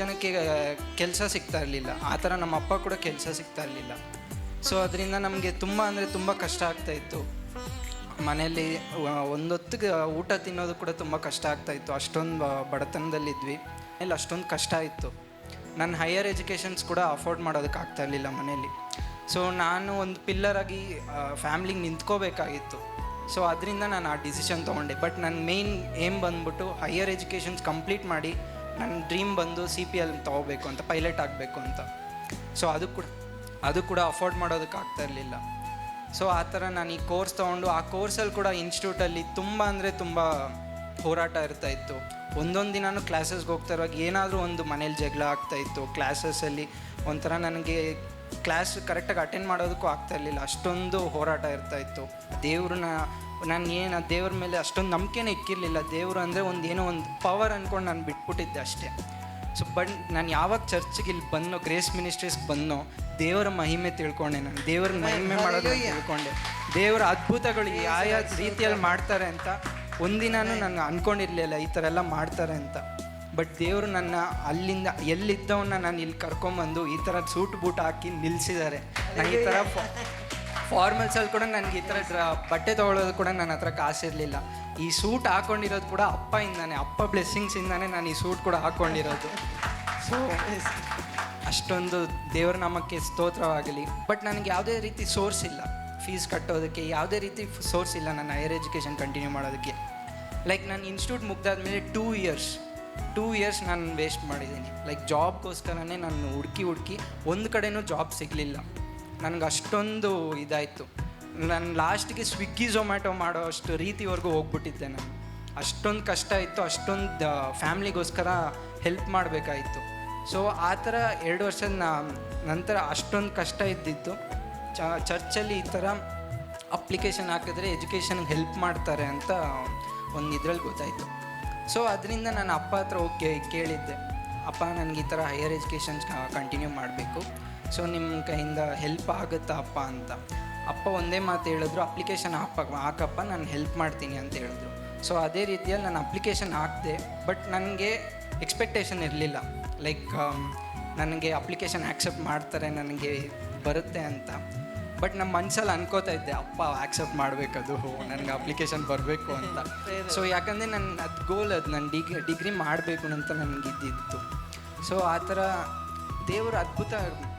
ಜನಕ್ಕೆ ಕೆಲಸ ಸಿಗ್ತಾ ಇರಲಿಲ್ಲ. ಆ ಥರ ನಮ್ಮ ಅಪ್ಪ ಕೂಡ ಕೆಲಸ ಸಿಗ್ತಾ ಇರಲಿಲ್ಲ. ಸೊ ಅದರಿಂದ ನಮಗೆ ತುಂಬ ಅಂದರೆ ತುಂಬ ಕಷ್ಟ ಆಗ್ತಾ ಇತ್ತು. ಮನೆಯಲ್ಲಿ ಒಂದೊತ್ತಿಗೆ ಊಟ ತಿನ್ನೋದು ಕೂಡ ತುಂಬ ಕಷ್ಟ ಆಗ್ತಾ ಇತ್ತು. ಅಷ್ಟೊಂದು ಬಡತನದಲ್ಲಿದ್ವಿ. ಮನೇಲಿ ಅಷ್ಟೊಂದು ಕಷ್ಟ ಇತ್ತು. ನನ್ನ ಹೈಯರ್ ಎಜುಕೇಷನ್ಸ್ ಕೂಡ ಅಫೋರ್ಡ್ ಮಾಡೋದಕ್ಕೆ ಆಗ್ತಾ ಇರಲಿಲ್ಲ ಮನೆಯಲ್ಲಿ. ಸೊ ನಾನು ಒಂದು ಪಿಲ್ಲರಾಗಿ ಫ್ಯಾಮ್ಲಿಗೆ ನಿಂತ್ಕೋಬೇಕಾಗಿತ್ತು. ಸೊ ಅದರಿಂದ ನಾನು ಆ ಡಿಸಿಷನ್ ತೊಗೊಂಡೆ. ಬಟ್ ನನ್ನ ಮೇಯ್ನ್ ಏಮ್ ಬಂದ್ಬಿಟ್ಟು ಹೈಯರ್ ಎಜುಕೇಷನ್ಸ್ ಕಂಪ್ಲೀಟ್ ಮಾಡಿ ನನ್ನ ಡ್ರೀಮ್ ಬಂದು ಸಿ ಪಿ ಎಲ್ ತೊಗೋಬೇಕು ಅಂತ, ಪೈಲಟ್ ಆಗಬೇಕು ಅಂತ. ಸೊ ಅದು ಕೂಡ ಅದು ಕೂಡ ಅಫೋರ್ಡ್ ಮಾಡೋದಕ್ಕೆ ಆಗ್ತಾ ಇರಲಿಲ್ಲ. ಸೊ ಆ ಥರ ನಾನು ಈ ಕೋರ್ಸ್ ತೊಗೊಂಡು, ಆ ಕೋರ್ಸಲ್ಲಿ ಕೂಡ ಇನ್ಸ್ಟಿಟ್ಯೂಟಲ್ಲಿ ತುಂಬ ಅಂದರೆ ತುಂಬ ಹೋರಾಟ ಇರ್ತಾ ಇತ್ತು. ಒಂದೊಂದು ದಿನಾನು ಕ್ಲಾಸಸ್ಗೆ ಹೋಗ್ತಾ ಇರುವಾಗ ಏನಾದರೂ ಒಂದು ಮನೇಲಿ ಜಗಳ ಆಗ್ತಾ ಇತ್ತು ಕ್ಲಾಸಸ್ಸಲ್ಲಿ ಒಂಥರ ನನಗೆ ಕ್ಲಾಸ್ ಕರೆಕ್ಟಾಗಿ ಅಟೆಂಡ್ ಮಾಡೋದಕ್ಕೂ ಆಗ್ತಾ ಇರಲಿಲ್ಲ. ಅಷ್ಟೊಂದು ಹೋರಾಟ ಇರ್ತಾ ಇತ್ತು. ದೇವ್ರನ್ನ ನಾನು ಏನು ದೇವ್ರ ಮೇಲೆ ಅಷ್ಟೊಂದು ನಂಬಿಕೆನೇ ಇಕ್ಕಿರಲಿಲ್ಲ. ದೇವರು ಅಂದರೆ ಒಂದು ಏನೋ ಒಂದು ಪವರ್ ಅಂದ್ಕೊಂಡು ನಾನು ಬಿಟ್ಬಿಟ್ಟಿದ್ದೆ ಅಷ್ಟೇ. ಸೊ ಬಟ್ ನಾನು ಯಾವಾಗ ಚರ್ಚ್ಗೆ ಇಲ್ಲಿ ಬಂದೋ ಗ್ರೇಸ್ ಮಿನಿಸ್ಟ್ರೀಸ್ಗೆ ಬಂದೋ ದೇವರ ಮಹಿಮೆ ತಿಳ್ಕೊಂಡೆ ನಾನು. ದೇವರ ಮಹಿಮೆ ಮಾಡೋದು ತಿಳ್ಕೊಂಡೆ. ದೇವರ ಅದ್ಭುತಗಳು ಯಾವ ರೀತಿಯಲ್ಲಿ ಮಾಡ್ತಾರೆ ಅಂತ ಒಂದಿನೂ ನಾನು ಅಂದ್ಕೊಂಡಿರಲಿಲ್ಲ ಈ ಥರ ಎಲ್ಲ ಮಾಡ್ತಾರೆ ಅಂತ. ಬಟ್ ದೇವರು ನನ್ನ ಅಲ್ಲಿಂದ ಎಲ್ಲಿದ್ದವನ್ನ ನಾನು ಇಲ್ಲಿ ಕರ್ಕೊಂಬಂದು ಈ ಥರ ಸೂಟ್ ಬೂಟ್ ಹಾಕಿ ನಿಲ್ಲಿಸಿದ್ದಾರೆ ನಾನು ಈ ಥರ ಫಾರ್ಮಲ್ಸಲ್ಲಿ ಕೂಡ ನನಗೆ ಈ ಥರ ಬಟ್ಟೆ ತೊಗೊಳೋದು ಕೂಡ ನನ್ನ ಹತ್ರ ಕಾಸಿರಲಿಲ್ಲ ಈ ಸೂಟ್ ಹಾಕೊಂಡಿರೋದು ಕೂಡ ಅಪ್ಪ ಇಂದಾನೆ, ಅಪ್ಪ ಬ್ಲೆಸ್ಸಿಂಗ್ಸಿಂದಾನೆ ನಾನು ಈ ಸೂಟ್ ಕೂಡ ಹಾಕೊಂಡಿರೋದು. ಸೊ ಅಷ್ಟೊಂದು ದೇವರ ನಾಮಕ್ಕೆ ಸ್ತೋತ್ರವಾಗಲಿ. ಬಟ್ ನನಗೆ ಯಾವುದೇ ರೀತಿ ಸೋರ್ಸ್ ಇಲ್ಲ. ಫೀಸ್ ಕಟ್ಟೋದಕ್ಕೆ ಯಾವುದೇ ರೀತಿ ಸೋರ್ಸ್ ಇಲ್ಲ ನನ್ನ ಹೈಯರ್ ಎಜುಕೇಷನ್ ಕಂಟಿನ್ಯೂ ಮಾಡೋದಕ್ಕೆ. ಲೈಕ್ ನಾನು ಇನ್ಸ್ಟಿಟ್ಯೂಟ್ ಮುಗ್ದಾದ್ಮೇಲೆ ಟೂ ಇಯರ್ಸ್ ಟೂ ಇಯರ್ಸ್ ನಾನು ವೇಸ್ಟ್ ಮಾಡಿದ್ದೀನಿ. ಲೈಕ್ ಜಾಬ್ಗೋಸ್ಕರನೇ ನಾನು ಹುಡುಕಿ ಹುಡುಕಿ, ಒಂದು ಕಡೆಯೂ ಜಾಬ್ ಸಿಗಲಿಲ್ಲ. ನನಗೆ ಅಷ್ಟೊಂದು ಇದಾಯಿತು. ನಾನು ಲಾಸ್ಟ್ಗೆ ಸ್ವಿಗ್ಗಿ ಝೊಮ್ಯಾಟೊ ಮಾಡೋ ಅಷ್ಟು ರೀತಿವರೆಗೂ ಹೋಗ್ಬಿಟ್ಟಿದ್ದೆ ನಾನು. ಅಷ್ಟೊಂದು ಕಷ್ಟ ಇತ್ತು, ಅಷ್ಟೊಂದು ಫ್ಯಾಮ್ಲಿಗೋಸ್ಕರ ಹೆಲ್ಪ್ ಮಾಡಬೇಕಾಯಿತು. ಸೊ ಆ ಥರ ಎರಡು ವರ್ಷದ ನಂತರ ಅಷ್ಟೊಂದು ಕಷ್ಟ ಇದ್ದಿತ್ತು. ಚ, ಚರ್ಚಲ್ಲಿ ಈ ಥರ ಅಪ್ಲಿಕೇಶನ್ ಹಾಕಿದ್ರೆ ಎಜುಕೇಷನ್ಗೆ ಹೆಲ್ಪ್ ಮಾಡ್ತಾರೆ ಅಂತ ಒಂದು ಇದ್ರಲ್ಲಿ ಗೊತ್ತಾಯಿತು. ಸೊ ಅದರಿಂದ ನಾನು ಅಪ್ಪ ಹತ್ರ ಹೋಗಿ ಕೇಳಿದ್ದೆ. ಅಪ್ಪ, ನನಗೆ ಈ ಥರ ಹೈಯರ್ ಎಜುಕೇಷನ್ಸ್ ಕಂಟಿನ್ಯೂ ಮಾಡಬೇಕು. ಸೊ ನಿಮ್ಮ ಕೈಯಿಂದ ಹೆಲ್ಪ್ ಆಗುತ್ತಾ ಅಪ್ಪ ಅಂತ? ಅಪ್ಪ ಒಂದೇ ಮಾತು ಹೇಳಿದ್ರು ಅಪ್ಲಿಕೇಶನ್ ಹಾಕಪ್ಪ ಹಾಕಪ್ಪ ನಾನು ಹೆಲ್ಪ್ ಮಾಡ್ತೀನಿ ಅಂತ ಹೇಳಿದ್ರು. ಸೊ ಅದೇ ರೀತಿಯಲ್ಲಿ ನಾನು ಅಪ್ಲಿಕೇಶನ್ ಹಾಕಿದೆ ಬಟ್ ನನಗೆ ಎಕ್ಸ್ಪೆಕ್ಟೇಷನ್ ಇರಲಿಲ್ಲ. ಲೈಕ್ ನನಗೆ ಅಪ್ಲಿಕೇಶನ್ ಆ್ಯಕ್ಸೆಪ್ಟ್ ಮಾಡ್ತಾರೆ ನನಗೆ ಬರುತ್ತೆ ಅಂತ. ಬಟ್ ನಮ್ಮ ಮನ್ಸಲ್ಲಿ ಅನ್ಕೋತಾ ಇದ್ದೆ ಅಪ್ಪ ಆಕ್ಸೆಪ್ಟ್ ಮಾಡಬೇಕದು ನನಗೆ ಅಪ್ಲಿಕೇಶನ್ ಬರಬೇಕು ಅಂತ. ಸೊ ಯಾಕಂದರೆ ನನ್ನ ಅದು ಗೋಲ್ ಅದು ನಾನು ಡಿಗ್ರಿ ಡಿಗ್ರಿ ಮಾಡಬೇಕು ಅಂತ ನನಗೆ ಇದ್ದಿತ್ತು ಸೊ ಆ ಥರ ದೇವರು ಅದ್ಭುತ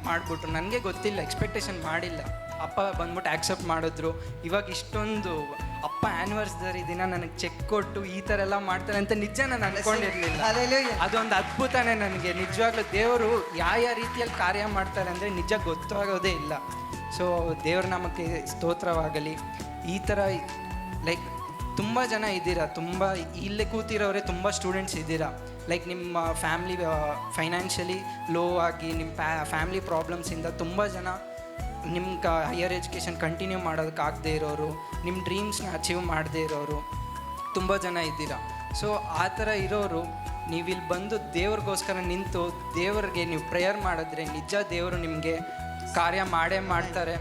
ಮಾಡಿಬಿಟ್ರು ನನಗೆ ಗೊತ್ತಿಲ್ಲ ಎಕ್ಸ್ಪೆಕ್ಟೇಷನ್ ಮಾಡಿಲ್ಲ. ಅಪ್ಪ ಬಂದ್ಬಿಟ್ಟು ಆಕ್ಸೆಪ್ಟ್ ಮಾಡಿದ್ರು. ಇವಾಗ ಇಷ್ಟೊಂದು ಅಪ್ಪ ಆ್ಯನಿವರ್ಸರಿ ದಿನ ನನಗೆ ಚೆಕ್ ಕೊಟ್ಟು ಈ ಥರ ಎಲ್ಲ ಮಾಡ್ತಾರೆ ಅಂತ ನಿಜ ನಾನು ಅನ್ಕೊಂಡಿರಲಿಲ್ಲ. ಅದೊಂದು ಅದ್ಭುತನೇ ನನಗೆ. ನಿಜವಾಗ್ಲೂ ದೇವರು ಯಾವ ಯಾವ ರೀತಿಯಲ್ಲಿ ಕಾರ್ಯ ಮಾಡ್ತಾರೆ ಅಂದರೆ ನಿಜ ಗೊತ್ತಾಗೋದೇ ಇಲ್ಲ. ಸೊ ದೇವ್ರ ನಾಮಕ್ಕೆ ಸ್ತೋತ್ರವಾಗಲಿ. ಈ ಥರ ಲೈಕ್ ತುಂಬ ಜನ ಇದ್ದೀರಾ? ತುಂಬ ಇಲ್ಲೇ ಕೂತಿರೋರೆ ತುಂಬ ಸ್ಟೂಡೆಂಟ್ಸ್ ಇದ್ದೀರಾ? ಲೈಕ್ ನಿಮ್ಮ ಫ್ಯಾಮ್ಲಿ ಫೈನಾನ್ಷಿಯಲಿ ಲೋ ಆಗಿ ನಿಮ್ಮ ಪ್ಯಾ ಫ್ಯಾಮ್ಲಿ ಪ್ರಾಬ್ಲಮ್ಸಿಂದ ತುಂಬ ಜನ ನಿಮ್ಮ ಕ ಹೈಯರ್ ಎಜುಕೇಷನ್ ಕಂಟಿನ್ಯೂ ಮಾಡೋದಕ್ಕಾಗದೇ ಇರೋರು ನಿಮ್ಮ ಡ್ರೀಮ್ಸ್ನ ಅಚೀವ್ ಮಾಡದೇ ಇರೋರು ತುಂಬ ಜನ ಇದ್ದೀರಾ. ಸೊ ಆ ಥರ ಇರೋರು ನೀವು ಇಲ್ಲಿ ಬಂದು ದೇವ್ರಿಗೋಸ್ಕರ ನಿಂತು ದೇವರಿಗೆ ನೀವು ಪ್ರೇಯರ್ ಮಾಡಿದ್ರೆ ನಿಜ ದೇವರು ನಿಮಗೆ ಕಾರ್ಯ ಮಾಡೇ ಮಾಡ್ತಾರೆ.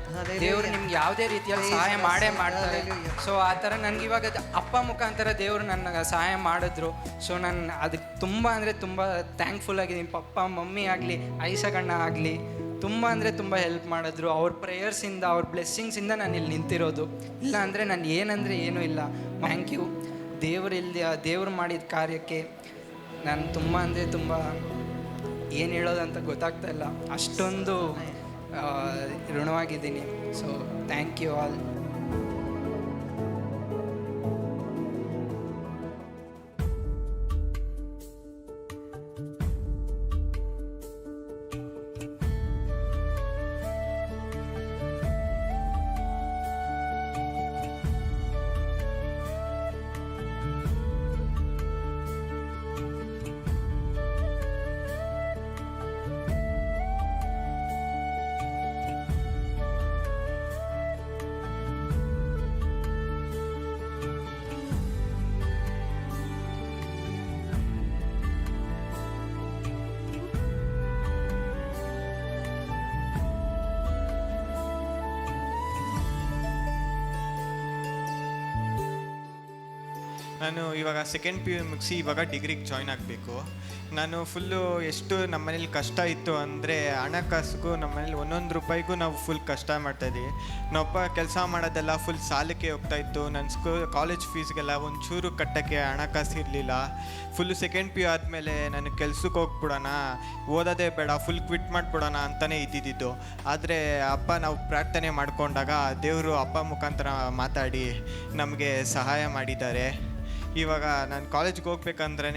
ದೇವರು ನಿಮ್ಗೆ ಯಾವುದೇ ರೀತಿಯಲ್ಲಿ ಸಹಾಯ ಮಾಡೇ ಮಾಡ್ತಾರೆ. ಸೊ ಆ ಥರ ನನಗೆ ಇವಾಗ ಅಪ್ಪ ಮುಖಾಂತರ ದೇವರು ನನ್ನ ಸಹಾಯ ಮಾಡಿದ್ರು. ಸೊ ನಾನು ಅದಕ್ಕೆ ತುಂಬ ಅಂದರೆ ತುಂಬ ಥ್ಯಾಂಕ್ಫುಲ್ ಆಗಿದ್ದೀನಿ ಪಪ್ಪ ಮಮ್ಮಿ ಆಗಲಿ ಐಸಗಣ್ಣ ಆಗಲಿ ತುಂಬ ಅಂದರೆ ತುಂಬ ಹೆಲ್ಪ್ ಮಾಡಿದ್ರು. ಅವ್ರ ಪ್ರೇಯರ್ಸಿಂದ ಅವ್ರ ಬ್ಲೆಸ್ಸಿಂಗ್ಸಿಂದ ನಾನು ಇಲ್ಲಿ ನಿಂತಿರೋದು. ಇಲ್ಲ ಅಂದರೆ ನಾನು ಏನಂದರೆ ಏನೂ ಇಲ್ಲ. ಥ್ಯಾಂಕ್ ಯು ದೇವರಿಲ್ಲಿ ದೇವ್ರು ಮಾಡಿದ ಕಾರ್ಯಕ್ಕೆ ನಾನು ತುಂಬ ಅಂದರೆ ತುಂಬ ಏನು ಹೇಳೋದಂತ ಗೊತ್ತಾಗ್ತಾ ಇಲ್ಲ. ಅಷ್ಟೊಂದು ಋಣವಾಗಿದ್ದೀನಿ. ಸೊ ಥ್ಯಾಂಕ್ ಯು ಆಲ್ ನಾನು ಇವಾಗ ಸೆಕೆಂಡ್ ಪಿ ಯು ಮುಗಿಸಿ ಇವಾಗ ಡಿಗ್ರಿಗೆ ಜಾಯ್ನ್ ಆಗಬೇಕು. ನಾನು ಫುಲ್ಲು ಎಷ್ಟು ನಮ್ಮ ಮನೇಲಿ ಕಷ್ಟ ಇತ್ತು ಅಂದರೆ ಹಣಕಾಸಿಗೂ ನಮ್ಮ ಮನೇಲಿ ಒಂದೊಂದು ರೂಪಾಯಿಗೂ ನಾವು ಫುಲ್ ಕಷ್ಟ ಮಾಡ್ತಾಯಿದ್ದೀವಿ ನಾವಪ್ಪ ಕೆಲಸ ಮಾಡೋದೆಲ್ಲ ಫುಲ್ ಸಾಲಕ್ಕೆ ಹೋಗ್ತಾ ಇತ್ತು. ನನ್ನ ಸ್ಕೂಲ್ ಕಾಲೇಜ್ ಫೀಸ್ಗೆಲ್ಲ ಒಂಚೂರು ಕಟ್ಟೋಕ್ಕೆ ಹಣಕಾಸು ಇರಲಿಲ್ಲ. ಫುಲ್ಲು ಸೆಕೆಂಡ್ ಪಿ ಯು ಆದಮೇಲೆ ನಾನು ಕೆಲ್ಸಕ್ಕೆ ಹೋಗ್ಬಿಡೋಣ, ಓದೋದೇ ಬೇಡ ಫುಲ್ ಕ್ವಿಟ್ ಮಾಡಿಬಿಡೋಣ ಅಂತಲೇ ಇದ್ದಿದ್ದು. ಆದರೆ ಅಪ್ಪ ನಾವು ಪ್ರಾರ್ಥನೆ ಮಾಡಿಕೊಂಡಾಗ ದೇವರು ಅಪ್ಪ ಮುಖಾಂತರ ಮಾತಾಡಿ ನಮಗೆ ಸಹಾಯ ಮಾಡಿದ್ದಾರೆ. ಇವಾಗ ನಾನು ಕಾಲೇಜ್ಗೆ ಹೋಗ್ಬೇಕಂದ್ರೆ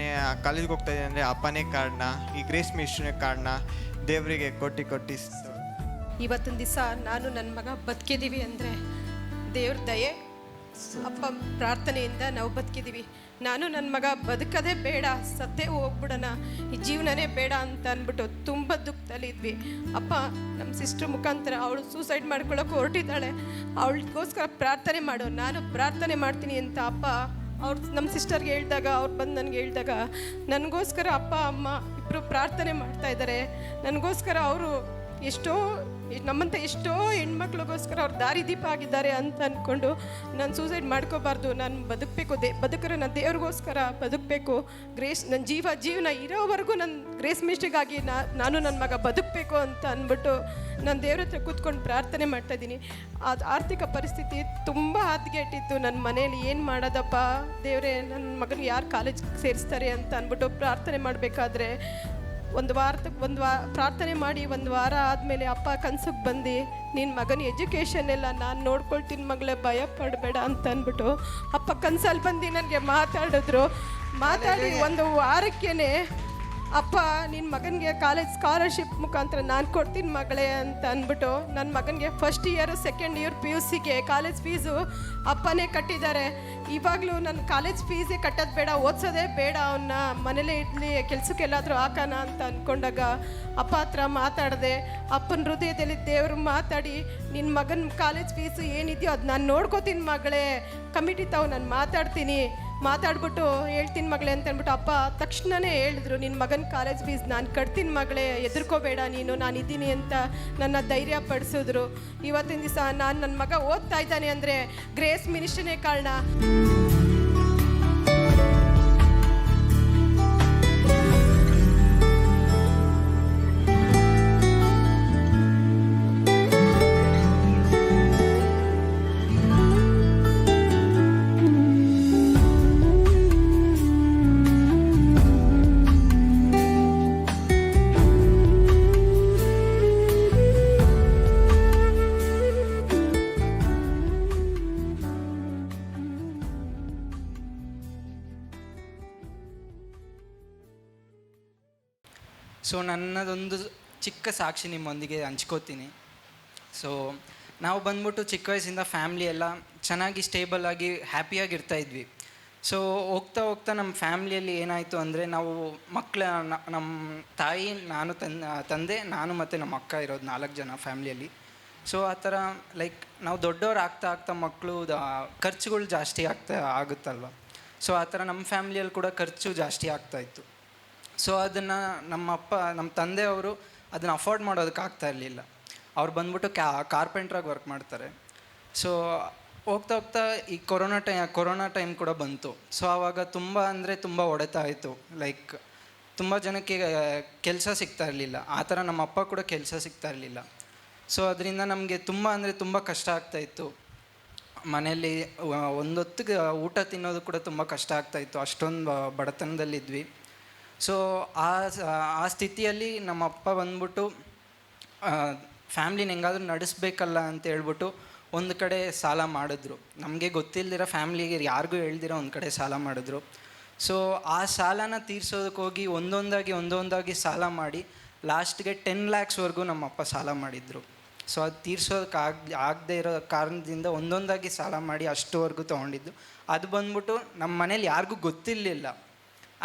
ಕಾಲೇಜ್ಗೆ ಹೋಗ್ತಾ ಇದ್ದೀನಿ ಅಂದರೆ ಅಪ್ಪನೇ ಕಾರಣ ಈ ಗ್ರೇಸ್ ಮಿಶ್ರನೇ ಕಾರಣ ದೇವರಿಗೆ ಕೊಟ್ಟು ಕೊಟ್ಟು ಇವತ್ತಿನ ದಿವಸ ನಾನು ನನ್ನ ಮಗ ಬದುಕಿದ್ದೀವಿ ಅಂದರೆ ದೇವ್ರ ದಯೆ, ಅಪ್ಪ ಪ್ರಾರ್ಥನೆಯಿಂದ ನಾವು ಬದುಕಿದ್ದೀವಿ ನಾನು ನನ್ನ ಮಗ ಬದುಕದೇ ಬೇಡ, ಸತ್ತೇ ಹೋಗ್ಬಿಡೋಣ, ಈ ಜೀವನನೇ ಬೇಡ ಅಂತ ಅಂದ್ಬಿಟ್ಟು ತುಂಬ ದುಃಖದಲ್ಲಿದ್ವಿ ಅಪ್ಪ ನಮ್ಮ ಸಿಸ್ಟರ್ ಮುಖಾಂತರ ಅವಳು ಸೂಸೈಡ್ ಮಾಡ್ಕೊಳ್ಳೋಕೆ ಹೊರಟಿದ್ದಾಳೆ. ಅವಳಿಗೋಸ್ಕರ ಪ್ರಾರ್ಥನೆ ಮಾಡು, ನಾನು ಪ್ರಾರ್ಥನೆ ಮಾಡ್ತೀನಿ ಅಂತ ಅಪ್ಪ ಅವ್ರು ನಮ್ಮ ಸಿಸ್ಟರ್ಗೆ ಹೇಳಿದಾಗ, ಅವ್ರು ಬಂದು ನನಗೆ ಹೇಳಿದಾಗ, ನನಗೋಸ್ಕರ ಅಪ್ಪ, ಅಮ್ಮ ಇಬ್ಬರು ಪ್ರಾರ್ಥನೆ ಮಾಡ್ತಾ ಇದ್ದಾರೆ ನನಗೋಸ್ಕರ ಅವರು ಎಷ್ಟೋ ನಮ್ಮಂಥ ಎಷ್ಟೋ ಹೆಣ್ಮಕ್ಳಿಗೋಸ್ಕರ ಅವ್ರು ದಾರಿದೀಪ ಆಗಿದ್ದಾರೆ ಅಂತ ಅಂದ್ಕೊಂಡು ನಾನು ಸೂಸೈಡ್ ಮಾಡ್ಕೋಬಾರ್ದು, ನಾನು ಬದುಕಬೇಕು, ದೇ, ಬದುಕರೆ ನಾನು ದೇವ್ರಿಗೋಸ್ಕರ ಬದುಕಬೇಕು ಗ್ರೇಸ್ ನನ್ನ ಜೀವ, ಜೀವನ ಇರೋವರೆಗೂ ನನ್ನ ಗ್ರೇಸ್ ಮಿಸ್ಟಿಗಾಗಿ ನಾನು ನನ್ನ ಮಗ ಬದುಕಬೇಕು ಅಂತ ಅಂದ್ಬಿಟ್ಟು ನಾನು ದೇವ್ರ ಹತ್ರ ಕೂತ್ಕೊಂಡು ಪ್ರಾರ್ಥನೆ ಮಾಡ್ತಾ ಇದ್ದೀನಿ. ಅದು ಆರ್ಥಿಕ ಪರಿಸ್ಥಿತಿ ತುಂಬ ಹದ್ಗೆಟ್ಟಿತ್ತು ನನ್ನ ಮನೇಲಿ, ಏನು ಮಾಡೋದಪ್ಪ, ದೇವರೇ ನನ್ನ ಮಗನ ಯಾರು ಕಾಲೇಜ್ಗೆ ಸೇರಿಸ್ತಾರೆ ಅಂತ ಅಂದ್ಬಿಟ್ಟು ಪ್ರಾರ್ಥನೆ ಮಾಡಬೇಕಾದ್ರೆ ಒಂದು ವಾರಕ್ಕೆ ಒಂದು ವಾ ಪ್ರಾರ್ಥನೆ ಮಾಡಿ ಒಂದು ವಾರ ಆದಮೇಲೆ ಅಪ್ಪ ಕನಸಕ್ಕೆ ಬಂದು ನಿನ್ನ ಮಗನ ಎಜುಕೇಷನ್ ಎಲ್ಲ ನಾನು ನೋಡ್ಕೊಳ್ತೀನಿ ಮಗಳೇ ಭಯ ಪಡಬೇಡ ಅಂತ ಅಂದ್ಬಿಟ್ಟು ಅಪ್ಪ ಕನ್ಸಲ್ಲಿ ಬಂದು ನನಗೆ ಮಾತಾಡಿದ್ರು. ಮಾತಾಡಿ ಒಂದು ವಾರಕ್ಕೇ ಅಪ್ಪ ನಿನ್ನ ಮಗನಿಗೆ ಕಾಲೇಜ್ ಸ್ಕಾಲರ್ಶಿಪ್ ಮುಖಾಂತರ ನಾನು ಕೊಡ್ತೀನಿ ಮಗಳೇ ಅಂತ ಅಂದ್ಬಿಟ್ಟು ನನ್ನ ಮಗನಿಗೆ first year second year P U ಸಿಗೆ ಕಾಲೇಜ್ ಫೀಸು ಅಪ್ಪನೇ ಕಟ್ಟಿದ್ದಾರೆ. ಇವಾಗಲೂ ನನ್ನ ಕಾಲೇಜ್ ಫೀಸೇ ಕಟ್ಟೋದು ಬೇಡ, ಓದಿಸೋದೇ ಬೇಡ ಅವನ್ನ ಮನೇಲೇ ಇಡ್ಲಿ ಕೆಲಸಕ್ಕೆಲ್ಲಾದರೂ ಹಾಕೋಣ ಅಂತ ಅಂದ್ಕೊಂಡಾಗ ಅಪ್ಪ ಹತ್ರ ಮಾತಾಡಿದೆ, ಅಪ್ಪನ ಹೃದಯದಲ್ಲಿ ದೇವರು ಮಾತಾಡಿ ನಿನ್ನ ಮಗನ ಕಾಲೇಜ್ ಫೀಸು ಏನಿದೆಯೋ ಅದು ನಾನು ನೋಡ್ಕೋತೀನಿ ಮಗಳೇ ಕಮಿಟಿ ತಾವು ನಾನು ಮಾತಾಡ್ತೀನಿ. ಮಾತಾಡ್ಬಿಟ್ಟು ಹೇಳ್ತೀನಿ ಮಗಳೇ ಅಂತ ಅಂದ್ಬಿಟ್ಟು ಅಪ್ಪ ತಕ್ಷಣನೇ ಹೇಳಿದ್ರು ನಿನ್ನ ಮಗನ ಕಾಲೇಜ್ ಫೀಸ್ ನಾನು ಕಟ್ತೀನಿ ಮಗಳೇ ಎದುರ್ಕೋಬೇಡ ನೀನು, ನಾನು ಇದ್ದೀನಿ ಅಂತ ನನ್ನ ಧೈರ್ಯ ಪಡಿಸಿದ್ರು. ಇವತ್ತಿನ ದಿವಸ ನಾನು ನನ್ನ ಮಗ ಓದ್ತಾ ಇದ್ದಾನೆ ಅಂದರೆ, ಗ್ರೇಸ್ ಮಿನಿಷನೇ ಕಾರಣ. ಸೊ ನನ್ನದೊಂದು ಚಿಕ್ಕ ಸಾಕ್ಷಿ ನಿಮ್ಮೊಂದಿಗೆ ಹಂಚ್ಕೋತೀನಿ. ಸೊ ನಾವು ಬಂದ್ಬಿಟ್ಟು ಚಿಕ್ಕ ವಯಸ್ಸಿಂದ ಫ್ಯಾಮ್ಲಿ ಎಲ್ಲ ಚೆನ್ನಾಗಿ ಸ್ಟೇಬಲ್ ಆಗಿ ಹ್ಯಾಪಿಯಾಗಿ ಇದ್ವಿ. ಸೊ ಹೋಗ್ತಾ ಹೋಗ್ತಾ ನಮ್ಮ ಫ್ಯಾಮ್ಲಿಯಲ್ಲಿ ಏನಾಯಿತು ಅಂದರೆ ನಾವು ಮಕ್ಕಳ ನಮ್ಮ ತಾಯಿ, ನಾನು ತಂದೆ, ನಾನು ಮತ್ತು ನಮ್ಮ ಅಕ್ಕ ಇರೋದು ನಾಲ್ಕು ಜನ ಫ್ಯಾಮ್ಲಿಯಲ್ಲಿ ಸೊ ಆ ಥರ ಲೈಕ್ ನಾವು ದೊಡ್ಡವ್ರು ಆಗ್ತಾ ಆಗ್ತಾ ಮಕ್ಕಳು ಖರ್ಚುಗಳು ಜಾಸ್ತಿ ಆಗ್ತಾ ಆಗುತ್ತಲ್ವ? ಸೊ ಆ ಥರ ನಮ್ಮ ಫ್ಯಾಮ್ಲಿಯಲ್ಲಿ ಕೂಡ ಖರ್ಚು ಜಾಸ್ತಿ ಆಗ್ತಾಯಿತ್ತು ಸೊ ಅದನ್ನು ನಮ್ಮ ಅಪ್ಪ ನಮ್ಮ ತಂದೆಯವರು ಅದನ್ನು ಅಫೋರ್ಡ್ ಮಾಡೋದಕ್ಕೆ ಆಗ್ತಾ ಇರಲಿಲ್ಲ. ಅವ್ರು ಬಂದ್ಬಿಟ್ಟು ಕ್ಯಾ ಕಾರ್ಪೆಂಟ್ರಾಗಿ ವರ್ಕ್ ಮಾಡ್ತಾರೆ. ಸೊ ಹೋಗ್ತಾ ಹೋಗ್ತಾ ಈ ಕೊರೋನಾ ಟೈ, ಕೊರೋನಾ ಟೈಮ್ ಕೂಡ ಬಂತು. ಸೊ ಆವಾಗ ತುಂಬ ಅಂದರೆ ತುಂಬ ಒಡೆತಾ ಆಯಿತು. ಲೈಕ್ ತುಂಬ ಜನಕ್ಕೆ, ಕೆಲಸ ಸಿಗ್ತಾ ಇರಲಿಲ್ಲ. ಆ ಥರ ನಮ್ಮ ಅಪ್ಪ ಕೂಡ ಕೆಲಸ ಸಿಗ್ತಾ ಇರಲಿಲ್ಲ. ಸೊ ಅದರಿಂದ ನಮಗೆ ತುಂಬ ಅಂದರೆ ತುಂಬ ಕಷ್ಟ ಆಗ್ತಾಯಿತ್ತು ಮನೆಯಲ್ಲಿ ಒಂದೊತ್ತಿಗೆ ಊಟ ತಿನ್ನೋದು ಕೂಡ ತುಂಬ ಕಷ್ಟ ಆಗ್ತಾಯಿತ್ತು ಅಷ್ಟೊಂದು ಬಡತನದಲ್ಲಿದ್ವಿ. ಸೊ ಆ ಆ ಸ್ಥಿತಿಯಲ್ಲಿ ನಮ್ಮ ಅಪ್ಪ ಬಂದ್ಬಿಟ್ಟು ಫ್ಯಾಮ್ಲಿನ ಹೆಂಗಾದ್ರೂ ನಡೆಸ್ಬೇಕಲ್ಲ ಅಂತ ಹೇಳ್ಬಿಟ್ಟು ಒಂದು ಕಡೆ ಸಾಲ ಮಾಡಿದ್ರು. ನಮಗೆ ಗೊತ್ತಿಲ್ದಿರೋ ಫ್ಯಾಮ್ಲಿಗೆ ಯಾರಿಗೂ ಹೇಳ್ದಿರೋ ಒಂದು ಕಡೆ ಸಾಲ ಮಾಡಿದ್ರು. ಸೊ ಆ ಸಾಲನ ತೀರ್ಸೋದಕ್ಕೆ ಹೋಗಿ ಒಂದೊಂದಾಗಿ ಒಂದೊಂದಾಗಿ ಸಾಲ ಮಾಡಿ, ಲಾಸ್ಟ್ಗೆ ಟೆನ್ ಲ್ಯಾಕ್ಸ್ವರೆಗೂ ನಮ್ಮ ಅಪ್ಪ ಸಾಲ ಮಾಡಿದ್ರು. ಸೊ ಅದು ತೀರ್ಸೋದಕ್ಕೆ ಆಗ, ಆಗದೆ ಇರೋ ಕಾರಣದಿಂದ ಒಂದೊಂದಾಗಿ ಸಾಲ ಮಾಡಿ ಅಷ್ಟುವರೆಗೂ ತೊಗೊಂಡಿದ್ದು. ಅದು ಬಂದ್ಬಿಟ್ಟು ನಮ್ಮ ಮನೇಲಿ ಯಾರಿಗೂ ಗೊತ್ತಿರಲಿಲ್ಲ.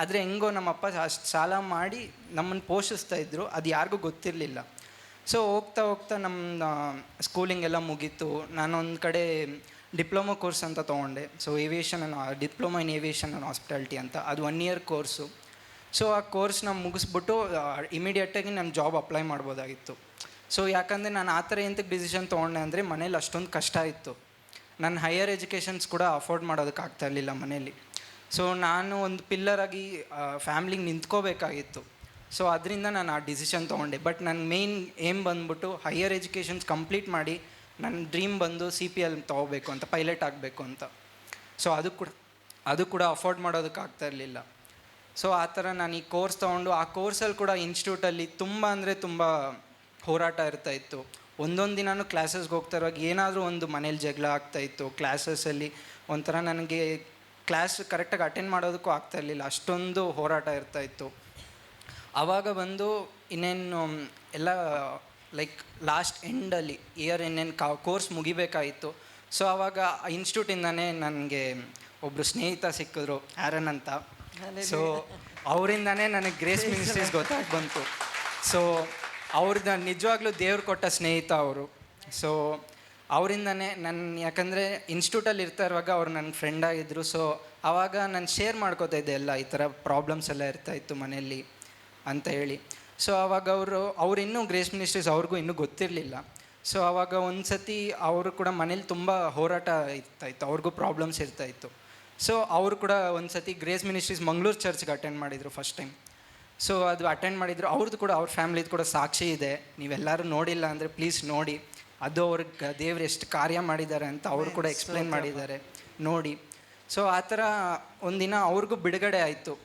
ಆದರೆ ಹೆಂಗೋ ನಮ್ಮಪ್ಪ ಅಷ್ಟು ಸಾಲ ಮಾಡಿ ನಮ್ಮನ್ನು ಪೋಷಿಸ್ತಾ ಇದ್ದರು ಅದು ಯಾರಿಗೂ ಗೊತ್ತಿರಲಿಲ್ಲ. ಸೊ ಹೋಗ್ತಾ ಹೋಗ್ತಾ ನಮ್ಮ ಸ್ಕೂಲಿಂಗ್ ಎಲ್ಲ ಮುಗೀತು. ನಾನು ಒಂದು ಕಡೆ ಡಿಪ್ಲೊಮೊ ಕೋರ್ಸ್ ಅಂತ ತೊಗೊಂಡೆ. So aviation diploma in aviation and hospitality ಅಂತ. ಅದು ಒನ್ ಇಯರ್ ಕೋರ್ಸು. ಸೊ ಆ ಕೋರ್ಸ್ನ ಮುಗಿಸ್ಬಿಟ್ಟು ಇಮಿಡಿಯೇಟಾಗಿ ನಾನು ಜಾಬ್ ಅಪ್ಲೈ ಮಾಡ್ಬೋದಾಗಿತ್ತು. ಸೊ ಯಾಕಂದರೆ ನಾನು ಆ ಥರ ಎಂತಕ್ಕೆ ಡಿಸಿಷನ್ ತೊಗೊಂಡೆ ಅಂದರೆ ಮನೇಲಿ ಅಷ್ಟೊಂದು ಕಷ್ಟ ಇತ್ತು. ನನ್ನ ಹೈಯರ್ ಎಜುಕೇಷನ್ಸ್ ಕೂಡ ಅಫೋರ್ಡ್ ಮಾಡೋದಕ್ಕೆ ಆಗ್ತಾ ಇರಲಿಲ್ಲ ಮನೇಲಿ. ಸೊ ನಾನು ಒಂದು ಪಿಲ್ಲರಾಗಿ ಫ್ಯಾಮ್ಲಿಗೆ ನಿಂತ್ಕೋಬೇಕಾಗಿತ್ತು. ಸೊ ಅದರಿಂದ ನಾನು ಆ ಡಿಸಿಷನ್ ತೊಗೊಂಡೆ. ಬಟ್ ನನ್ನ ಮೇಯ್ನ್ ಏಮ್ ಬಂದ್ಬಿಟ್ಟು ಹೈಯರ್ ಎಜುಕೇಷನ್ಸ್ ಕಂಪ್ಲೀಟ್ ಮಾಡಿ ನನ್ನ ಡ್ರೀಮ್ ಬಂದು ಸಿ ಪಿ ಎಲ್ ತೊಗೋಬೇಕು ಅಂತ ಪೈಲಟ್ ಆಗಬೇಕು ಅಂತ. ಸೊ ಅದು ಕೂಡ ಅದು ಕೂಡ ಅಫೋರ್ಡ್ ಮಾಡೋದಕ್ಕೆ ಆಗ್ತಾ ಇರಲಿಲ್ಲ. ಸೊ ಆ ಥರ ನಾನು ಈ ಕೋರ್ಸ್ ತೊಗೊಂಡು, ಆ ಕೋರ್ಸಲ್ಲಿ ಕೂಡ ಇನ್ಸ್ಟಿಟ್ಯೂಟಲ್ಲಿ ತುಂಬ ಅಂದರೆ ತುಂಬ ಹೋರಾಟ ಇರ್ತಾ ಇತ್ತು. ಒಂದೊಂದು ದಿನಾನು ಕ್ಲಾಸಸ್ಗೆ ಹೋಗ್ತಾ ಇರುವಾಗ ಏನಾದರೂ ಒಂದು ಮನೇಲಿ ಜಗಳ ಆಗ್ತಾಯಿತ್ತು ಕ್ಲಾಸಸ್ಸಲ್ಲಿ ಒಂಥರ ನನಗೆ ಕ್ಲಾಸ್ ಕರೆಕ್ಟಾಗಿ ಅಟೆಂಡ್ ಮಾಡೋದಕ್ಕೂ ಆಗ್ತಾ ಇರಲಿಲ್ಲ. ಅಷ್ಟೊಂದು ಹೋರಾಟ ಇರ್ತಾ ಇತ್ತು. ಆವಾಗ ಬಂದು ಇನ್ನೇನು ಎಲ್ಲ ಲೈಕ್ ಲಾಸ್ಟ್ ಎಂಡಲ್ಲಿ ಇಯರ್ ಇನ್ನೇನು ಕಾ ಕೋರ್ಸ್ ಮುಗಿಬೇಕಾಯಿತು. ಸೊ ಆವಾಗ ಇನ್ಸ್ಟಿಟ್ಯೂಟಿಂದನೇ ನನಗೆ ಒಬ್ಬರು ಸ್ನೇಹಿತ ಸಿಕ್ಕಿದ್ರು ಆ್ಯರನ್ ಅಂತ. ಸೊ ಅವರಿಂದನೇ ನನಗೆ ಗ್ರೇಸ್ ಮಿನಿಸ್ಟ್ರೀಸ್ ಗೊತ್ತಾಗಿ ಬಂತು. ಸೊ ಅವ್ರದ್ದು ನಿಜವಾಗ್ಲೂ ದೇವ್ರು ಕೊಟ್ಟ ಸ್ನೇಹಿತ ಅವರು. ಸೊ ಅವರಿಂದನೇ ನನ್ನ ಯಾಕಂದರೆ ಇನ್ಸ್ಟಿಟ್ಯೂಟಲ್ಲಿ ಇರ್ತಾ ಇರುವಾಗ ಅವ್ರು ನನ್ನ ಫ್ರೆಂಡ್ ಆಗಿದ್ದರು ಸೊ ಆವಾಗ ನಾನು ಶೇರ್ ಮಾಡ್ಕೋತಾ ಇದ್ದೆ ಎಲ್ಲ, ಈ ಥರ ಪ್ರಾಬ್ಲಮ್ಸ್ ಎಲ್ಲ ಇರ್ತಾ ಇತ್ತು ಮನೆಯಲ್ಲಿ ಅಂತ ಹೇಳಿ. ಸೊ ಆವಾಗ ಅವರು, ಅವ್ರು ಇನ್ನೂ ಗ್ರೇಸ್ ಮಿನಿಸ್ಟ್ರೀಸ್ ಅವ್ರಿಗೂ ಇನ್ನೂ ಗೊತ್ತಿರಲಿಲ್ಲ. ಸೊ ಆವಾಗ ಒಂದು ಸತಿ ಅವರು ಕೂಡ ಮನೇಲಿ ತುಂಬ ಹೋರಾಟ ಇರ್ತಾಯಿತ್ತು ಅವ್ರಿಗೂ ಪ್ರಾಬ್ಲಮ್ಸ್ ಇರ್ತಾಯಿತ್ತು ಸೊ ಅವರು ಕೂಡ ಒಂದು ಸತಿ ಗ್ರೇಸ್ ಮಿನಿಸ್ಟ್ರೀಸ್ ಮಂಗ್ಳೂರು ಚರ್ಚ್ಗೆ ಅಟೆಂಡ್ ಮಾಡಿದರು ಫಸ್ಟ್ ಟೈಮ್ ಸೊ ಅದು ಅಟೆಂಡ್ ಮಾಡಿದರು ಅವ್ರದ್ದು ಕೂಡ, ಅವ್ರ ಫ್ಯಾಮ್ಲಿದು ಕೂಡ ಸಾಕ್ಷಿ ಇದೆ. ನೀವೆಲ್ಲರೂ ನೋಡಿಲ್ಲ ಅಂದರೆ ಪ್ಲೀಸ್ ನೋಡಿ. ಅದು ಅವ್ರಿಗೆ ದೇವ್ರು ಎಷ್ಟು ಕಾರ್ಯ ಮಾಡಿದ್ದಾರೆ ಅಂತ ಅವರು ಕೂಡ ಎಕ್ಸ್ಪ್ಲೈನ್ ಮಾಡಿದ್ದಾರೆ. ನೋಡಿ. ಸೊ ಆ ಥರ ಒಂದಿನ ಅವ್ರಿಗೂ ಬಿಡುಗಡೆ ಆಯಿತು.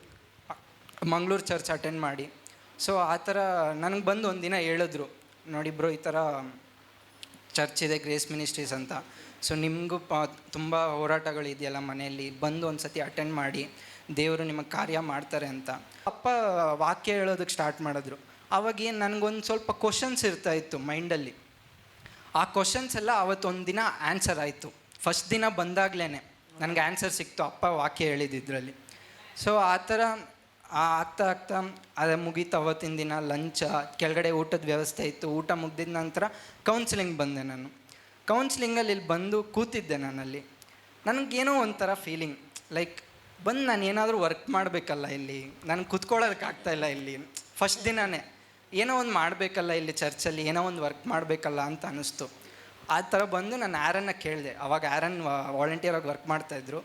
ಮಂಗಳೂರು ಚರ್ಚ್ ಅಟೆಂಡ್ ಮಾಡಿ. ಸೊ ಆ ಥರ ನನಗೆ ಬಂದು ಒಂದಿನ ಹೇಳಿದ್ರು. ನೋಡಿ ಬ್ರೋ ಈ ಥರ ಚರ್ಚ್ ಇದೆ ಗ್ರೇಸ್ ಮಿನಿಸ್ಟ್ರೀಸ್ ಅಂತ. ಸೊ ನಿಮಗೂ ಪ ತುಂಬ ಹೋರಾಟಗಳಿದೆಯಲ್ಲ ಮನೆಯಲ್ಲಿ. ಬಂದು ಒಂದು ಸತಿ ಅಟೆಂಡ್ ಮಾಡಿ. ದೇವರು ನಿಮಗೆ ಕಾರ್ಯ ಮಾಡ್ತಾರೆ ಅಂತ. ಅಪ್ಪ ವಾಕ್ಯ ಹೇಳೋದಕ್ಕೆ ಸ್ಟಾರ್ಟ್ ಮಾಡಿದ್ರು. ಅವಾಗ ಏನು ನನಗೊಂದು ಸ್ವಲ್ಪ ಕ್ವಶನ್ಸ್ ಇರ್ತಾಯಿತ್ತು ಮೈಂಡಲ್ಲಿ ಆ ಕ್ವಶನ್ಸ್ ಎಲ್ಲ ಅವತ್ತೊಂದು ದಿನ ಆನ್ಸರ್ ಆಯಿತು. ಫಸ್ಟ್ ದಿನ ಬಂದಾಗಲೇ ನನಗೆ ಆನ್ಸರ್ ಸಿಕ್ತು, ಅಪ್ಪ ವಾಕ್ಯ ಹೇಳಿದ್ದಿದ್ರಲ್ಲಿ. ಸೊ ಆ ಥರ ಆಗ್ತಾ ಆಗ್ತಾ, ಅದು ಮುಗೀತು ಅವತ್ತಿನ ದಿನ ಲಂಚ ಕೆಳಗಡೆ ಊಟದ ವ್ಯವಸ್ಥೆ ಇತ್ತು. ಊಟ ಮುಗ್ದಿದ ನಂತರ ಕೌನ್ಸಿಲಿಂಗ್ ಬಂದೆ ನಾನು. ಕೌನ್ಸಿಲಿಂಗಲ್ಲಿ ಇಲ್ಲಿ ಬಂದು ಕೂತಿದ್ದೆ ನಾನಲ್ಲಿ. ನನಗೇನೋ ಒಂಥರ ಫೀಲಿಂಗ್ ಲೈಕ್ ಬಂದು ನಾನು ಏನಾದರೂ ವರ್ಕ್ ಮಾಡಬೇಕಲ್ಲ ಇಲ್ಲಿ ನನಗೆ ಕೂತ್ಕೊಳ್ಳೋದಕ್ಕಾಗ್ತಾಯಿಲ್ಲ ಇಲ್ಲಿ ಫಸ್ಟ್ ದಿನವೇ ಏನೋ ಒಂದು ಮಾಡಬೇಕಲ್ಲ ಇಲ್ಲಿ ಚರ್ಚಲ್ಲಿ, ಏನೋ ಒಂದು ವರ್ಕ್ ಮಾಡಬೇಕಲ್ಲ ಅಂತ ಅನ್ನಿಸ್ತು. ಆ ಥರ ಬಂದು ನಾನು ಆ್ಯರನ್ನ ಕೇಳಿದೆ. ಅವಾಗ ಆ್ಯರನ್ ವಾಲಂಟಿಯರಾಗಿ ವರ್ಕ್ ಮಾಡ್ತಾಯಿದ್ರು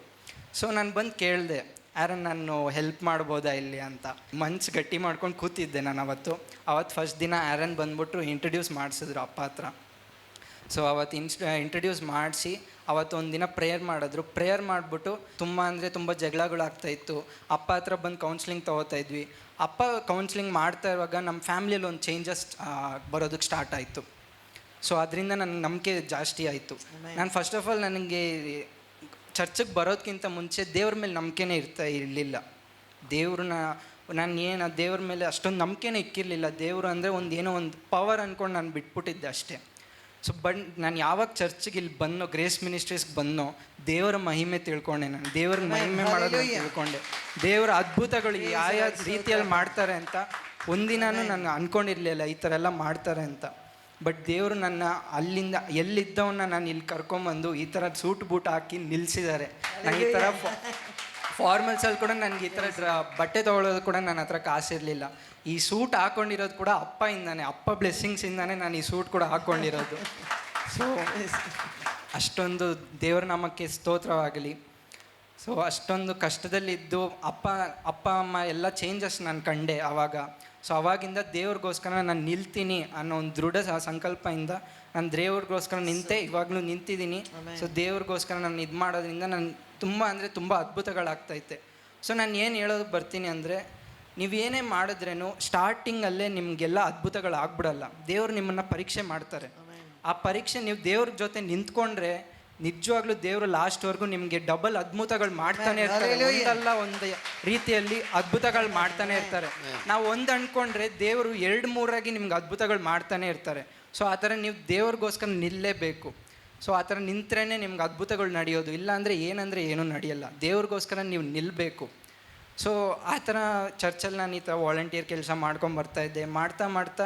ಸೊ ನಾನು ಬಂದು ಕೇಳಿದೆ ಆ್ಯರನ್ ನಾನು ಹೆಲ್ಪ್ ಮಾಡ್ಬೋದಾ ಇಲ್ಲಿ ಅಂತ? ಮನ್ಸು ಗಟ್ಟಿ ಮಾಡ್ಕೊಂಡು ಕೂತಿದ್ದೆ ನಾನು ಅವತ್ತು. ಅವತ್ತು ಫಸ್ಟ್ ದಿನ ಆ್ಯರನ್ ಬಂದ್ಬಿಟ್ಟು ಇಂಟ್ರಡ್ಯೂಸ್ ಮಾಡಿಸಿದ್ರು ಅಪ್ಪ ಹತ್ರ. ಸೊ ಅವತ್ತು ಇನ್ಸ್ ಇಂಟ್ರಡ್ಯೂಸ್ ಮಾಡಿಸಿ ಅವತ್ತು ಒಂದು ದಿನ ಪ್ರೇಯರ್ ಮಾಡಿದ್ರು. ಪ್ರೇಯರ್ ಮಾಡಿಬಿಟ್ಟು ತುಂಬ ಅಂದರೆ ತುಂಬ ಜಗಳಗಳಾಗ್ತಾಯಿತ್ತು ಅಪ್ಪ ಹತ್ರ ಬಂದು ಕೌನ್ಸ್ಲಿಂಗ್ ತೊಗೋತಾ ಇದ್ವಿ. ಅಪ್ಪ ಕೌನ್ಸಿಲಿಂಗ್ ಮಾಡ್ತಾ ಇರುವಾಗ ನಮ್ಮ ಫ್ಯಾಮ್ಲಿಯಲ್ಲಿ ಒಂದು ಚೇಂಜಸ್ ಬರೋದಕ್ಕೆ ಸ್ಟಾರ್ಟ್ ಆಯಿತು. ಸೊ ಅದರಿಂದ ನನ್ನ ನಂಬಿಕೆ ಜಾಸ್ತಿ ಆಯಿತು. ನಾನು ಫಸ್ಟ್ ಆಫ್ ಆಲ್ ನನಗೆ ಚರ್ಚಿಗೆ ಬರೋದಕ್ಕಿಂತ ಮುಂಚೆ ದೇವ್ರ ಮೇಲೆ ನಂಬಿಕೆನೇ ಇರ್ತಾ ಇರಲಿಲ್ಲ. ದೇವ್ರನ್ನ ನಾನು ಏನು ದೇವ್ರ ಮೇಲೆ ಅಷ್ಟೊಂದು ನಂಬಿಕೆನೇ ಇಕ್ಕಿರಲಿಲ್ಲ. ದೇವರು ಅಂದರೆ ಒಂದು ಏನೋ ಒಂದು ಪವರ್ ಅಂದ್ಕೊಂಡು ನಾನು ಬಿಟ್ಬಿಟ್ಟಿದ್ದೆ ಅಷ್ಟೇ. ಸೊ ಬಟ್ ನಾನು ಯಾವಾಗ ಚರ್ಚ್ಗೆ ಇಲ್ಲಿ ಬಂದೋ ಗ್ರೇಸ್ ಮಿನಿಸ್ಟ್ರೀಸ್ಗೆ ಬಂದೋ ದೇವರ ಮಹಿಮೆ ತಿಳ್ಕೊಂಡೆ ನಾನು. ದೇವರ ಮಹಿಮೆ ಮಾಡೋದು ತಿಳ್ಕೊಂಡೆ. ದೇವರ ಅದ್ಭುತಗಳು ಯಾವ ರೀತಿಯಲ್ಲಿ ಮಾಡ್ತಾರೆ ಅಂತ ಒಂದಿನಾನು ನಾನು ಅನ್ಕೊಂಡಿರ್ಲಿಲ್ಲ ಈ ಥರ ಎಲ್ಲ ಮಾಡ್ತಾರೆ ಅಂತ. ಬಟ್ ದೇವರು ನನ್ನ ಅಲ್ಲಿಂದ ಎಲ್ಲಿದ್ದವನ್ನ ನಾನು ಇಲ್ಲಿ ಕರ್ಕೊಂಬಂದು ಈ ಥರ ಸೂಟ್ ಬೂಟ್ ಹಾಕಿ ನಿಲ್ಲಿಸಿದ್ದಾರೆ ನಾನು ಈ ಥರ ಫಾರ್ಮಲ್ಸಲ್ಲಿ ಕೂಡ ನನಗೆ ಈ ಥರ ಡ್ರ ಬಟ್ಟೆ ತೊಗೊಳೋದು ಕೂಡ ನನ್ನ ಹತ್ರ ಕಾಸಿರಲಿಲ್ಲ ಈ ಸೂಟ್ ಹಾಕೊಂಡಿರೋದು ಕೂಡ ಅಪ್ಪ ಇಂದಾನೆ ಅಪ್ಪ ಬ್ಲೆಸ್ಸಿಂಗ್ಸಿಂದಾನೆ ನಾನು ಈ ಸೂಟ್ ಕೂಡ ಹಾಕ್ಕೊಂಡಿರೋದು ಸೊ ಅಷ್ಟೊಂದು ದೇವ್ರ ನಾಮಕ್ಕೆ ಸ್ತೋತ್ರವಾಗಲಿ. ಸೊ ಅಷ್ಟೊಂದು ಕಷ್ಟದಲ್ಲಿದ್ದು ಅಪ್ಪ ಅಪ್ಪ ಅಮ್ಮ ಎಲ್ಲ ಚೇಂಜಸ್ ನಾನು ಕಂಡೆ ಆವಾಗ ಸೊ ಅವಾಗಿಂದ ದೇವ್ರಿಗೋಸ್ಕರ ನಾನು ನಿಲ್ತೀನಿ ಅನ್ನೋ ಒಂದು ದೃಢ ಸಂಕಲ್ಪದಿಂದ ನಾನು ದೇವ್ರಿಗೋಸ್ಕರ ನಿಂತೆ ಇವಾಗಲೂ ನಿಂತಿದ್ದೀನಿ. ಸೊ ದೇವ್ರಿಗೋಸ್ಕರ ನಾನು ಇದು ಮಾಡೋದ್ರಿಂದ ನಾನು ತುಂಬ ಅಂದರೆ ತುಂಬ ಅದ್ಭುತಗಳಾಗ್ತೈತೆ. ಸೊ ನಾನು ಏನು ಹೇಳೋದಕ್ಕೆ ಬರ್ತೀನಿ ಅಂದರೆ ನೀವೇನೇ ಮಾಡಿದ್ರೇನು ಸ್ಟಾರ್ಟಿಂಗಲ್ಲೇ ನಿಮಗೆಲ್ಲ ಅದ್ಭುತಗಳಾಗ್ಬಿಡಲ್ಲ. ದೇವರು ನಿಮ್ಮನ್ನು ಪರೀಕ್ಷೆ ಮಾಡ್ತಾರೆ. ಆ ಪರೀಕ್ಷೆ ನೀವು ದೇವ್ರ ಜೊತೆ ನಿಂತ್ಕೊಂಡ್ರೆ ನಿಜವಾಗ್ಲೂ ದೇವರು ಲಾಸ್ಟ್ವರೆಗೂ ನಿಮಗೆ ಡಬಲ್ ಅದ್ಭುತಗಳು ಮಾಡ್ತಾನೆ ಇರ್ತಾರೆ. ಒಂದಲ್ಲ ಒಂದು ರೀತಿಯಲ್ಲಿ ಅದ್ಭುತಗಳು ಮಾಡ್ತಾನೆ ಇರ್ತಾರೆ. ನಾವು ಒಂದು ಅನ್ಕೊಂಡ್ರೆ ದೇವರು ಎರಡು ಮೂರಾಗಿ ನಿಮ್ಗೆ ಅದ್ಭುತಗಳು ಮಾಡ್ತಾನೆ ಇರ್ತಾರೆ. ಸೊ ಆ ಥರ ನೀವು ದೇವ್ರಿಗೋಸ್ಕರ ನಿಲ್ಲೇಬೇಕು. ಸೊ ಆ ಥರ ನಿಂತ್ರೇ ನಿಮ್ಗೆ ಅದ್ಭುತಗಳು ನಡೆಯೋದು. ಇಲ್ಲಾಂದರೆ ಏನಂದರೆ ಏನೂ ನಡೆಯಲ್ಲ. ದೇವ್ರಿಗೋಸ್ಕರ ನೀವು ನಿಲ್ಲಬೇಕು ಸೊ ಆ ಥರ ಚರ್ಚಲ್ಲಿ ನಾನು ಈ ಥರ ವಾಲಂಟಿಯರ್ ಕೆಲಸ ಮಾಡ್ಕೊಂಡು ಬರ್ತಾ ಇದ್ದೆ. ಮಾಡ್ತಾ ಮಾಡ್ತಾ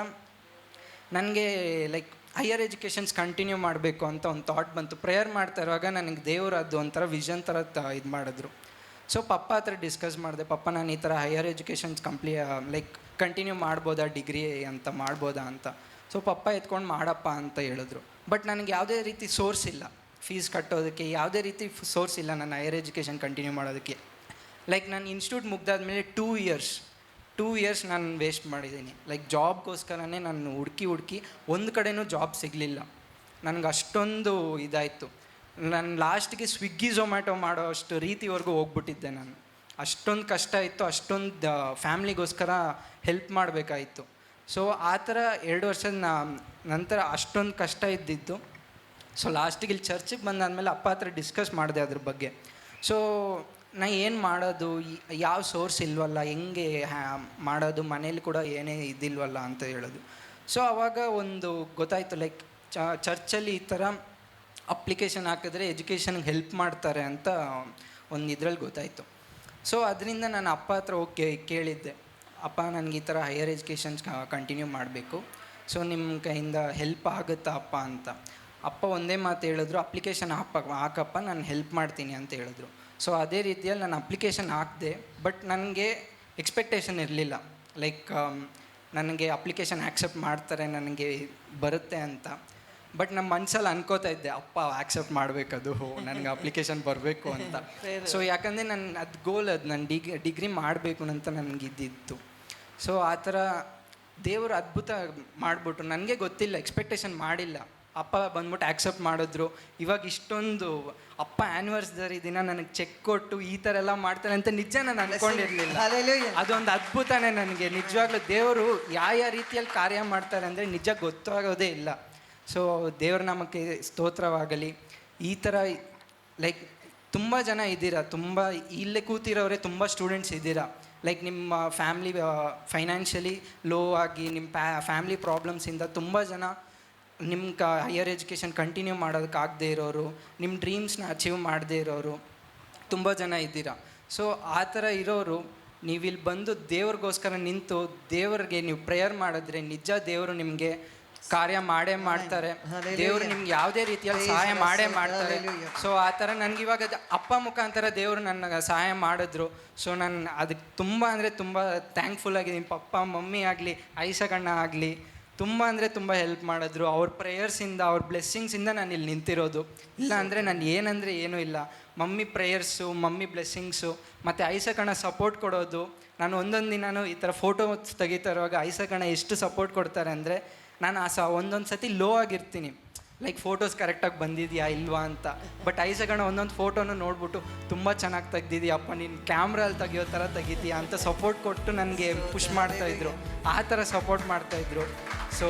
ನನಗೆ ಲೈಕ್ ಹೈಯರ್ ಎಜುಕೇಷನ್ಸ್ ಕಂಟಿನ್ಯೂ ಮಾಡಬೇಕು ಅಂತ ಒಂದು ಥಾಟ್ ಬಂತು. ಪ್ರೇಯರ್ ಮಾಡ್ತಾ ಇರುವಾಗ ನನಗೆ ದೇವ್ರ ಅದು ಒಂಥರ ವಿಷನ್ ಥರ ಇದು ಮಾಡಿದ್ರು. ಸೊ ಪಪ್ಪ ಹತ್ರ ಡಿಸ್ಕಸ್ ಮಾಡಿದೆ, ಪಪ್ಪ, ನಾನು ಈ ಥರ ಹೈಯರ್ ಎಜುಕೇಷನ್ಸ್ ಕಂಪ್ಲೀ ಲೈಕ್ ಕಂಟಿನ್ಯೂ ಮಾಡ್ಬೋದಾ ಡಿಗ್ರಿ ಅಂತ ಮಾಡ್ಬೋದಾ ಅಂತ? ಸೊ ಪಪ್ಪ ಎತ್ಕೊಂಡು, ಮಾಡಪ್ಪ ಅಂತ ಹೇಳಿದ್ರು. ಬಟ್ ನನಗೆ ಯಾವುದೇ ರೀತಿ ಸೋರ್ಸ್ ಇಲ್ಲ. ಫೀಸ್ ಕಟ್ಟೋದಕ್ಕೆ ಯಾವುದೇ ರೀತಿ ಸೋರ್ಸ್ ಇಲ್ಲ ನಾನು ಹೈಯರ್ ಎಜುಕೇಷನ್ ಕಂಟಿನ್ಯೂ ಮಾಡೋದಕ್ಕೆ. ಲೈಕ್ ನಾನು ಇನ್ಸ್ಟಿಟ್ಯೂಟ್ ಮುಗ್ದಾದ್ಮೇಲೆ ಟೂ ಇಯರ್ಸ್ ಟೂ ಇಯರ್ಸ್ ನಾನು ವೇಸ್ಟ್ ಮಾಡಿದ್ದೀನಿ. ಲೈಕ್ ಜಾಬ್ಗೋಸ್ಕರನೇ ನಾನು ಹುಡುಕಿ ಹುಡುಕಿ ಒಂದು ಕಡೆನೂ ಜಾಬ್ ಸಿಗಲಿಲ್ಲ. ನನಗೆ ಅಷ್ಟೊಂದು ಇದಾಯಿತು. ನಾನು ಲಾಸ್ಟ್ಗೆ ಸ್ವಿಗ್ಗಿ ಝೊಮ್ಯಾಟೊ ಮಾಡೋ ಅಷ್ಟು ರೀತಿವರೆಗೂ ಹೋಗ್ಬಿಟ್ಟಿದ್ದೆ ನಾನು. ಅಷ್ಟೊಂದು ಕಷ್ಟ ಇತ್ತು, ಅಷ್ಟೊಂದು ಫ್ಯಾಮ್ಲಿಗೋಸ್ಕರ ಹೆಲ್ಪ್ ಮಾಡಬೇಕಾಯಿತು. ಸೊ ಆ ಥರ ಎರಡು ವರ್ಷದ ನಂತರ ಅಷ್ಟೊಂದು ಕಷ್ಟ ಇದ್ದಿತ್ತು. ಸೊ ಲಾಸ್ಟಿಗೆ ಇಲ್ಲಿ ಚರ್ಚಿಗೆ ಬಂದಾದಮೇಲೆ ಅಪ್ಪ ಹತ್ರ ಡಿಸ್ಕಸ್ ಮಾಡಿದೆ ಅದ್ರ ಬಗ್ಗೆ. ಸೊ ನಾ ಏನು ಮಾಡೋದು? ಯಾವ ಸೋರ್ಸ್ ಇಲ್ವಲ್ಲ? ಹೆಂಗೆ ಮಾಡೋದು? ಮನೇಲಿ ಕೂಡ ಏನೇ ಇದಿಲ್ವಲ್ಲ ಅಂತ ಹೇಳೋದು. ಸೊ ಅವಾಗ ಒಂದು ಗೊತ್ತಾಯಿತು ಲೈಕ್ ಚರ್ಚಲ್ಲಿ ಈ ಥರ ಅಪ್ಲಿಕೇಶನ್ ಹಾಕಿದ್ರೆ ಎಜುಕೇಷನ್ಗೆ ಹೆಲ್ಪ್ ಮಾಡ್ತಾರೆ ಅಂತ ಒಂದು ಇದ್ರಲ್ಲಿ ಗೊತ್ತಾಯಿತು. ಸೊ ಅದರಿಂದ ನಾನು ಅಪ್ಪ ಹತ್ರ ಹೋಗಿ ಕೇಳಿದ್ದೆ. ಅಪ್ಪ ನನಗೆ ಈ ಥರ ಹೈಯರ್ ಎಜುಕೇಷನ್ಸ್ ಕಂಟಿನ್ಯೂ ಮಾಡಬೇಕು. ಸೊ ನಿಮ್ಮ ಕೈಯಿಂದ ಹೆಲ್ಪ್ ಆಗುತ್ತಾ ಅಪ್ಪ ಅಂತ. ಅಪ್ಪ ಒಂದೇ ಮಾತು ಹೇಳಿದ್ರು ಅಪ್ಲಿಕೇಶನ್ ಹಾಕ ಹಾಕಪ್ಪ ನಾನು ಹೆಲ್ಪ್ ಮಾಡ್ತೀನಿ ಅಂತ ಹೇಳಿದ್ರು. ಸೊ ಅದೇ ರೀತಿಯಲ್ಲಿ ನಾನು ಅಪ್ಲಿಕೇಶನ್ ಹಾಕಿದೆ ಬಟ್ ನನಗೆ ಎಕ್ಸ್ಪೆಕ್ಟೇಷನ್ ಇರಲಿಲ್ಲ. ಲೈಕ್ ನನಗೆ ಅಪ್ಲಿಕೇಶನ್ ಆ್ಯಕ್ಸೆಪ್ಟ್ ಮಾಡ್ತಾರೆ ನನಗೆ ಬರುತ್ತೆ ಅಂತ. ಬಟ್ ನಮ್ಮ ಮನ್ಸಲ್ಲಿ ಅನ್ಕೋತಾ ಇದ್ದೆ ಅಪ್ಪ ಆಕ್ಸೆಪ್ಟ್ ಮಾಡಬೇಕದು ನನಗೆ ಅಪ್ಲಿಕೇಶನ್ ಬರಬೇಕು ಅಂತ. ಸೊ ಯಾಕಂದರೆ ನನ್ನ ಅದು ಗೋಲ್ ಅದು ನಾನು ಡಿಗ್ರಿ ಡಿಗ್ರಿ ಮಾಡಬೇಕು ಅಂತ ನನಗೆ ಇದ್ದಿತ್ತು. ಸೊ ಆ ಥರ ದೇವರು ಅದ್ಭುತ ಮಾಡಿಬಿಟ್ರು. ನನಗೆ ಗೊತ್ತಿಲ್ಲ ಎಕ್ಸ್ಪೆಕ್ಟೇಷನ್ ಮಾಡಿಲ್ಲ. ಅಪ್ಪ ಬಂದ್ಬಿಟ್ಟು ಆಕ್ಸೆಪ್ಟ್ ಮಾಡಿದ್ರು. ಇವಾಗ ಇಷ್ಟೊಂದು ಅಪ್ಪ ಆ್ಯನಿವರ್ಸರಿ ದಿನ ನನಗೆ ಚೆಕ್ ಕೊಟ್ಟು ಈ ಥರ ಎಲ್ಲ ಮಾಡ್ತಾರೆ ಅಂತ ನಿಜ ನಾನು ಅನ್ಕೊಂಡಿರ್ಲಿಲ್ಲ. Hallelujah. ಅದೊಂದು ಅದ್ಭುತನೇ ನನಗೆ. ನಿಜವಾಗ್ಲೂ ದೇವರು ಯಾವ ಯಾವ ರೀತಿಯಲ್ಲಿ ಕಾರ್ಯ ಮಾಡ್ತಾರೆ ಅಂದರೆ ನಿಜ ಗೊತ್ತಾಗೋದೇ ಇಲ್ಲ. ಸೊ ದೇವ್ರ ನಮಗೆ ಸ್ತೋತ್ರವಾಗಲಿ. ಈ ಥರ ಲೈಕ್ ತುಂಬ ಜನ ಇದ್ದೀರಾ. ತುಂಬ ಇಲ್ಲೇ ಕೂತಿರೋರೆ ತುಂಬ ಸ್ಟೂಡೆಂಟ್ಸ್ ಇದ್ದೀರಾ. ಲೈಕ್ ನಿಮ್ಮ ಫ್ಯಾಮ್ಲಿ ಫೈನಾನ್ಷಿಯಲಿ ಲೋ ಆಗಿ ನಿಮ್ಮ ಪ್ಯಾ ಫ್ಯಾಮ್ಲಿ ಪ್ರಾಬ್ಲಮ್ಸಿಂದ ತುಂಬ ಜನ ನಿಮ್ಮ ಕ ಹೈಯರ್ ಎಜುಕೇಷನ್ ಕಂಟಿನ್ಯೂ ಮಾಡೋದಕ್ಕಾಗದೇ ಇರೋರು ನಿಮ್ಮ ಡ್ರೀಮ್ಸ್ನ ಅಚೀವ್ ಮಾಡದೇ ಇರೋರು ತುಂಬ ಜನ ಇದ್ದೀರಾ. ಸೊ ಆ ಥರ ಇರೋರು ನೀವು ಇಲ್ಲಿ ಬಂದು ದೇವ್ರಿಗೋಸ್ಕರ ನಿಂತು ದೇವ್ರಿಗೆ ನೀವು ಪ್ರೇಯರ್ ಮಾಡಿದ್ರೆ ನಿಜ ದೇವರು ನಿಮಗೆ ಕಾರ್ಯ ಮಾಡೇ ಮಾಡ್ತಾರೆ. ದೇವರು ನಿಮ್ಗೆ ಯಾವುದೇ ರೀತಿಯಲ್ಲಿ ಸಹಾಯ ಮಾಡೇ ಮಾಡ್ತಾರೆ. ಸೊ ಆ ಥರ ನನಗೆ ಇವಾಗ ಅಪ್ಪ ಮುಖಾಂತರ ದೇವರು ನನ್ನ ಸಹಾಯ ಮಾಡಿದ್ರು. ಸೊ ನಾನು ಅದಕ್ಕೆ ತುಂಬ ಅಂದರೆ ತುಂಬ ಥ್ಯಾಂಕ್ಫುಲ್ ಆಗಿದ್ದೀನಿ ಪಪ್ಪ ಮಮ್ಮಿ ಆಗಲಿ ಐಸಗಣ್ಣ ಆಗಲಿ ತುಂಬ ಅಂದರೆ ತುಂಬ ಹೆಲ್ಪ್ ಮಾಡಿದ್ರು. ಅವ್ರ ಪ್ರೇಯರ್ಸಿಂದ ಅವ್ರ ಬ್ಲೆಸ್ಸಿಂಗ್ಸಿಂದ ನಾನು ಇಲ್ಲಿ ನಿಂತಿರೋದು. ಇಲ್ಲ ಅಂದರೆ ನಾನು ಏನಂದರೆ ಏನೂ ಇಲ್ಲ. ಮಮ್ಮಿ ಪ್ರೇಯರ್ಸು ಮಮ್ಮಿ ಬ್ಲೆಸ್ಸಿಂಗ್ಸು ಮತ್ತು ಐಸಕಣ ಸಪೋರ್ಟ್ ಕೊಡೋದು. ನಾನು ಒಂದೊಂದು ದಿನಾನು ಈ ಥರ ಫೋಟೋ ತೆಗಿತಾ ಇರುವಾಗ ಐಸಕಣ ಎಷ್ಟು ಸಪೋರ್ಟ್ ಕೊಡ್ತಾರೆ ಅಂದರೆ ನಾನು ಆ ಸ ಒಂದೊಂದು ಸತಿ ಲೋ ಆಗಿರ್ತೀನಿ. ಲೈಕ್ ಫೋಟೋಸ್ ಕರೆಕ್ಟಾಗಿ ಬಂದಿದೆಯಾ ಇಲ್ವಾ ಅಂತ. ಬಟ್ ಐಸಗಣ ಒಂದೊಂದು ಫೋಟೋನ ನೋಡ್ಬಿಟ್ಟು ತುಂಬ ಚೆನ್ನಾಗಿ ತೆಗ್ದಿದ್ಯಪ್ಪ ನೀನು ಕ್ಯಾಮ್ರಲ್ಲಿ ತೆಗಿಯೋ ಥರ ತೆಗಿತೀಯಾ? ಅಂತ ಸಪೋರ್ಟ್ ಕೊಟ್ಟು ನನಗೆ ಪುಷ್ ಮಾಡ್ತಾಯಿದ್ರು ಆ ಥರ ಸಪೋರ್ಟ್ ಮಾಡ್ತಾಯಿದ್ರು ಸೊ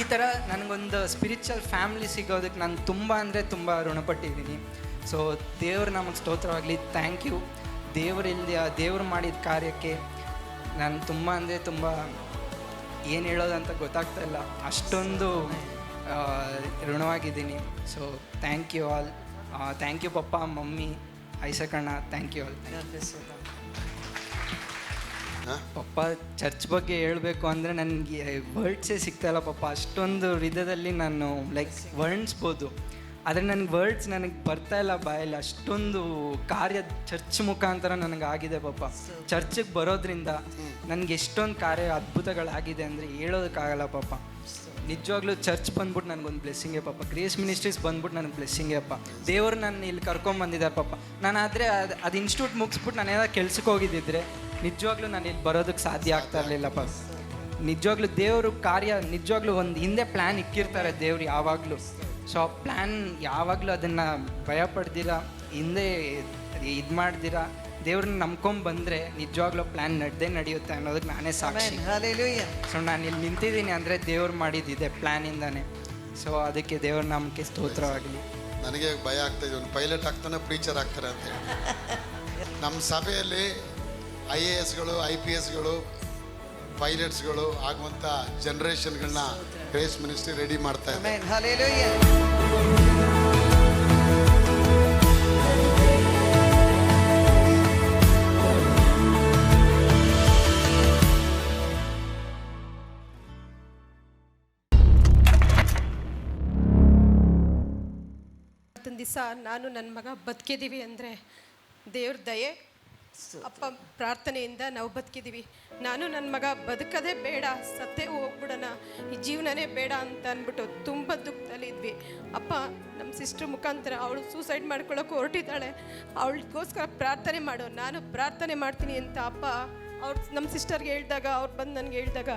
ಈ ಥರ ನನಗೊಂದು ಸ್ಪಿರಿಚುವಲ್ ಫ್ಯಾಮ್ಲಿ ಸಿಗೋದಕ್ಕೆ ನಾನು ತುಂಬ ಅಂದರೆ ತುಂಬ ಋಣಪಟ್ಟಿದ್ದೀನಿ. ಸೊ ದೇವ್ರು ನಮಗೆ ಸ್ತೋತ್ರವಾಗಲಿ ಥ್ಯಾಂಕ್ ಯು ದೇವರಿಲ್ದ ದೇವ್ರು ಮಾಡಿದ ಕಾರ್ಯಕ್ಕೆ ನಾನು ತುಂಬ ಅಂದರೆ ತುಂಬ ಏನು ಹೇಳೋದಂತ ಗೊತ್ತಾಗ್ತಾ ಇಲ್ಲ. ಅಷ್ಟೊಂದು ಆ, ಋಣವಾಗಿದ್ದೀನಿ. So thank you all thank you papa mummy ಐಸಕಣ್ಣ thank you all papa church ಬಗ್ಗೆ ಹೇಳಬೇಕು ಅಂದರೆ ನನಗೆ ವರ್ಡ್ಸೇ ಸಿಗ್ತಾಯಿಲ್ಲ ಪಪ್ಪ. ಅಷ್ಟೊಂದು ಹೃದಯದಲ್ಲಿ ನಾನು ಲೈಕ್ ವರ್ಣಿಸ್ಬೋದು. ಆದರೆ ನನಗೆ ವರ್ಡ್ಸ್ ನನಗೆ ಬರ್ತಾ ಇಲ್ಲ ಬಾಯಲ್ಲಿ ಅಷ್ಟೊಂದು ಕಾರ್ಯ ಚರ್ಚ್ ಮುಖಾಂತರ ನನಗೆ ಆಗಿದೆ ಪಾಪ. ಚರ್ಚಿಗೆ ಬರೋದ್ರಿಂದ ನನಗೆ ಎಷ್ಟೊಂದು ಕಾರ್ಯ ಅದ್ಭುತಗಳಾಗಿದೆ ಅಂದರೆ ಹೇಳೋದಕ್ಕಾಗಲ್ಲ ಪಾಪ. ನಿಜವಾಗ್ಲೂ ಚರ್ಚ್ ಬಂದ್ಬಿಟ್ಟು ನನಗೊಂದು ಬ್ಲೆಸ್ಸಿಂಗೇ ಪಾಪ. ಗ್ರೇಸ್ ಮಿನಿಸ್ಟ್ರೀಸ್ ಬಂದ್ಬಿಟ್ಟು ನನಗೆ ಬ್ಲೆಸ್ಸಿಂಗೇ ಅಪ್ಪ ದೇವರು ನಾನು ಇಲ್ಲಿ ಕರ್ಕೊಂಬಂದಿದ್ದಾರೆ ಪಾಪ. ನಾನು ಆದರೆ ಅದು ಅದು ಇನ್ಸ್ಟಿಟ್ಯೂಟ್ ಮುಗಿಸ್ಬಿಟ್ಟು ನಾನು ಏನಾದ್ರು ಕೆಲ್ಸಕ್ಕೆ ಹೋಗಿದ್ದಿದ್ರೆ ನಿಜವಾಗ್ಲೂ ನಾನು ಇಲ್ಲಿ ಬರೋದಕ್ಕೆ ಸಾಧ್ಯ ಆಗ್ತಾ ಇರಲಿಲ್ಲ ಪಾಪ. ನಿಜವಾಗ್ಲೂ ದೇವರು ಕಾರ್ಯ ನಿಜವಾಗ್ಲೂ ಒಂದು ಹಿಂದೆ ಪ್ಲ್ಯಾನ್ ಇಕ್ಕಿರ್ತಾರೆ ದೇವ್ರು ಯಾವಾಗಲೂ. ಸೊ ಆ ಪ್ಲ್ಯಾನ್ ಯಾವಾಗಲೂ ಅದನ್ನು ಭಯ ಪಡ್ದಿರ ಹಿಂದೆ ಇದು ಮಾಡ್ದಿರ ದೇವ್ರನ್ನ ನಂಬ್ಕೊಂಡು ಬಂದರೆ ನಿಜವಾಗ್ಲೂ ಪ್ಲ್ಯಾನ್ ನಡೆದೇ ನಡೆಯುತ್ತೆ ಅನ್ನೋದಕ್ಕೆ ನಾನೇ ಸಾಕ್ಷಿ. ಸೊ ನಾನು ಇಲ್ಲಿ ನಿಂತಿದ್ದೀನಿ ಅಂದರೆ ದೇವ್ರು ಮಾಡಿದ್ದಿದೆ ಪ್ಲ್ಯಾನಿಂದಾನೆ ಸೊ ಅದಕ್ಕೆ ದೇವ್ರ ನಂಬಿಕೆ ಸ್ತೋತ್ರವಾಗಲಿ. ನನಗೆ ಭಯ ಆಗ್ತಾ ಇದೆ. ಒಂದು ಪೈಲಟ್ ಆಗ್ತಾನೆ ಪ್ರೀಚರ್ ಆಗ್ತಾರೆ ಅಂತ ಹೇಳಿ. ನಮ್ಮ ಸಭೆಯಲ್ಲಿ ಐ ಎ ಎಸ್ಗಳು ಐ ಪಿ ಎಸ್ಗಳು ಪೈಲಟ್ಸ್ಗಳು ಆಗುವಂಥ ಜನ್ರೇಷನ್ಗಳನ್ನ ಗ್ರೇಸ್ ಮಿನಿಸ್ಟ್ರಿ ರೆಡಿ ಮಾಡ್ತಾ ಇದೆ. ದಿವಸ ನಾನು ನನ್ನ ಮಗ ಬದುಕಿದ್ದೀವಿ ಅಂದರೆ ದೇವ್ರ ದಯೆ. ಅಪ್ಪ, ಪ್ರಾರ್ಥನೆಯಿಂದ ನಾವು ಬದುಕಿದ್ದೀವಿ. ನಾನು ನನ್ನ ಮಗ ಬದುಕದೇ ಬೇಡ, ಸತ್ತೇ ಹೋಗ್ಬಿಡೋಣ, ಈ ಜೀವನನೇ ಬೇಡ ಅಂತ ಅಂದ್ಬಿಟ್ಟು ತುಂಬ ದುಃಖದಲ್ಲಿ ಇದ್ವಿ. ಅಪ್ಪ ನಮ್ಮ ಸಿಸ್ಟರ್ ಮುಖಾಂತರ ಅವಳು ಸೂಸೈಡ್ ಮಾಡ್ಕೊಳ್ಳೋಕೆ ಹೊರಟಿದ್ದಾಳೆ. ಅವಳಿಗೋಸ್ಕರ ಪ್ರಾರ್ಥನೆ ಮಾಡು, ನಾನು ಪ್ರಾರ್ಥನೆ ಮಾಡ್ತೀನಿ ಅಂತ ಅಪ್ಪ ಅವ್ರು ನಮ್ಮ ಸಿಸ್ಟರ್ಗೆ ಹೇಳಿದಾಗ, ಅವ್ರು ಬಂದು ನನಗೆ ಹೇಳಿದಾಗ,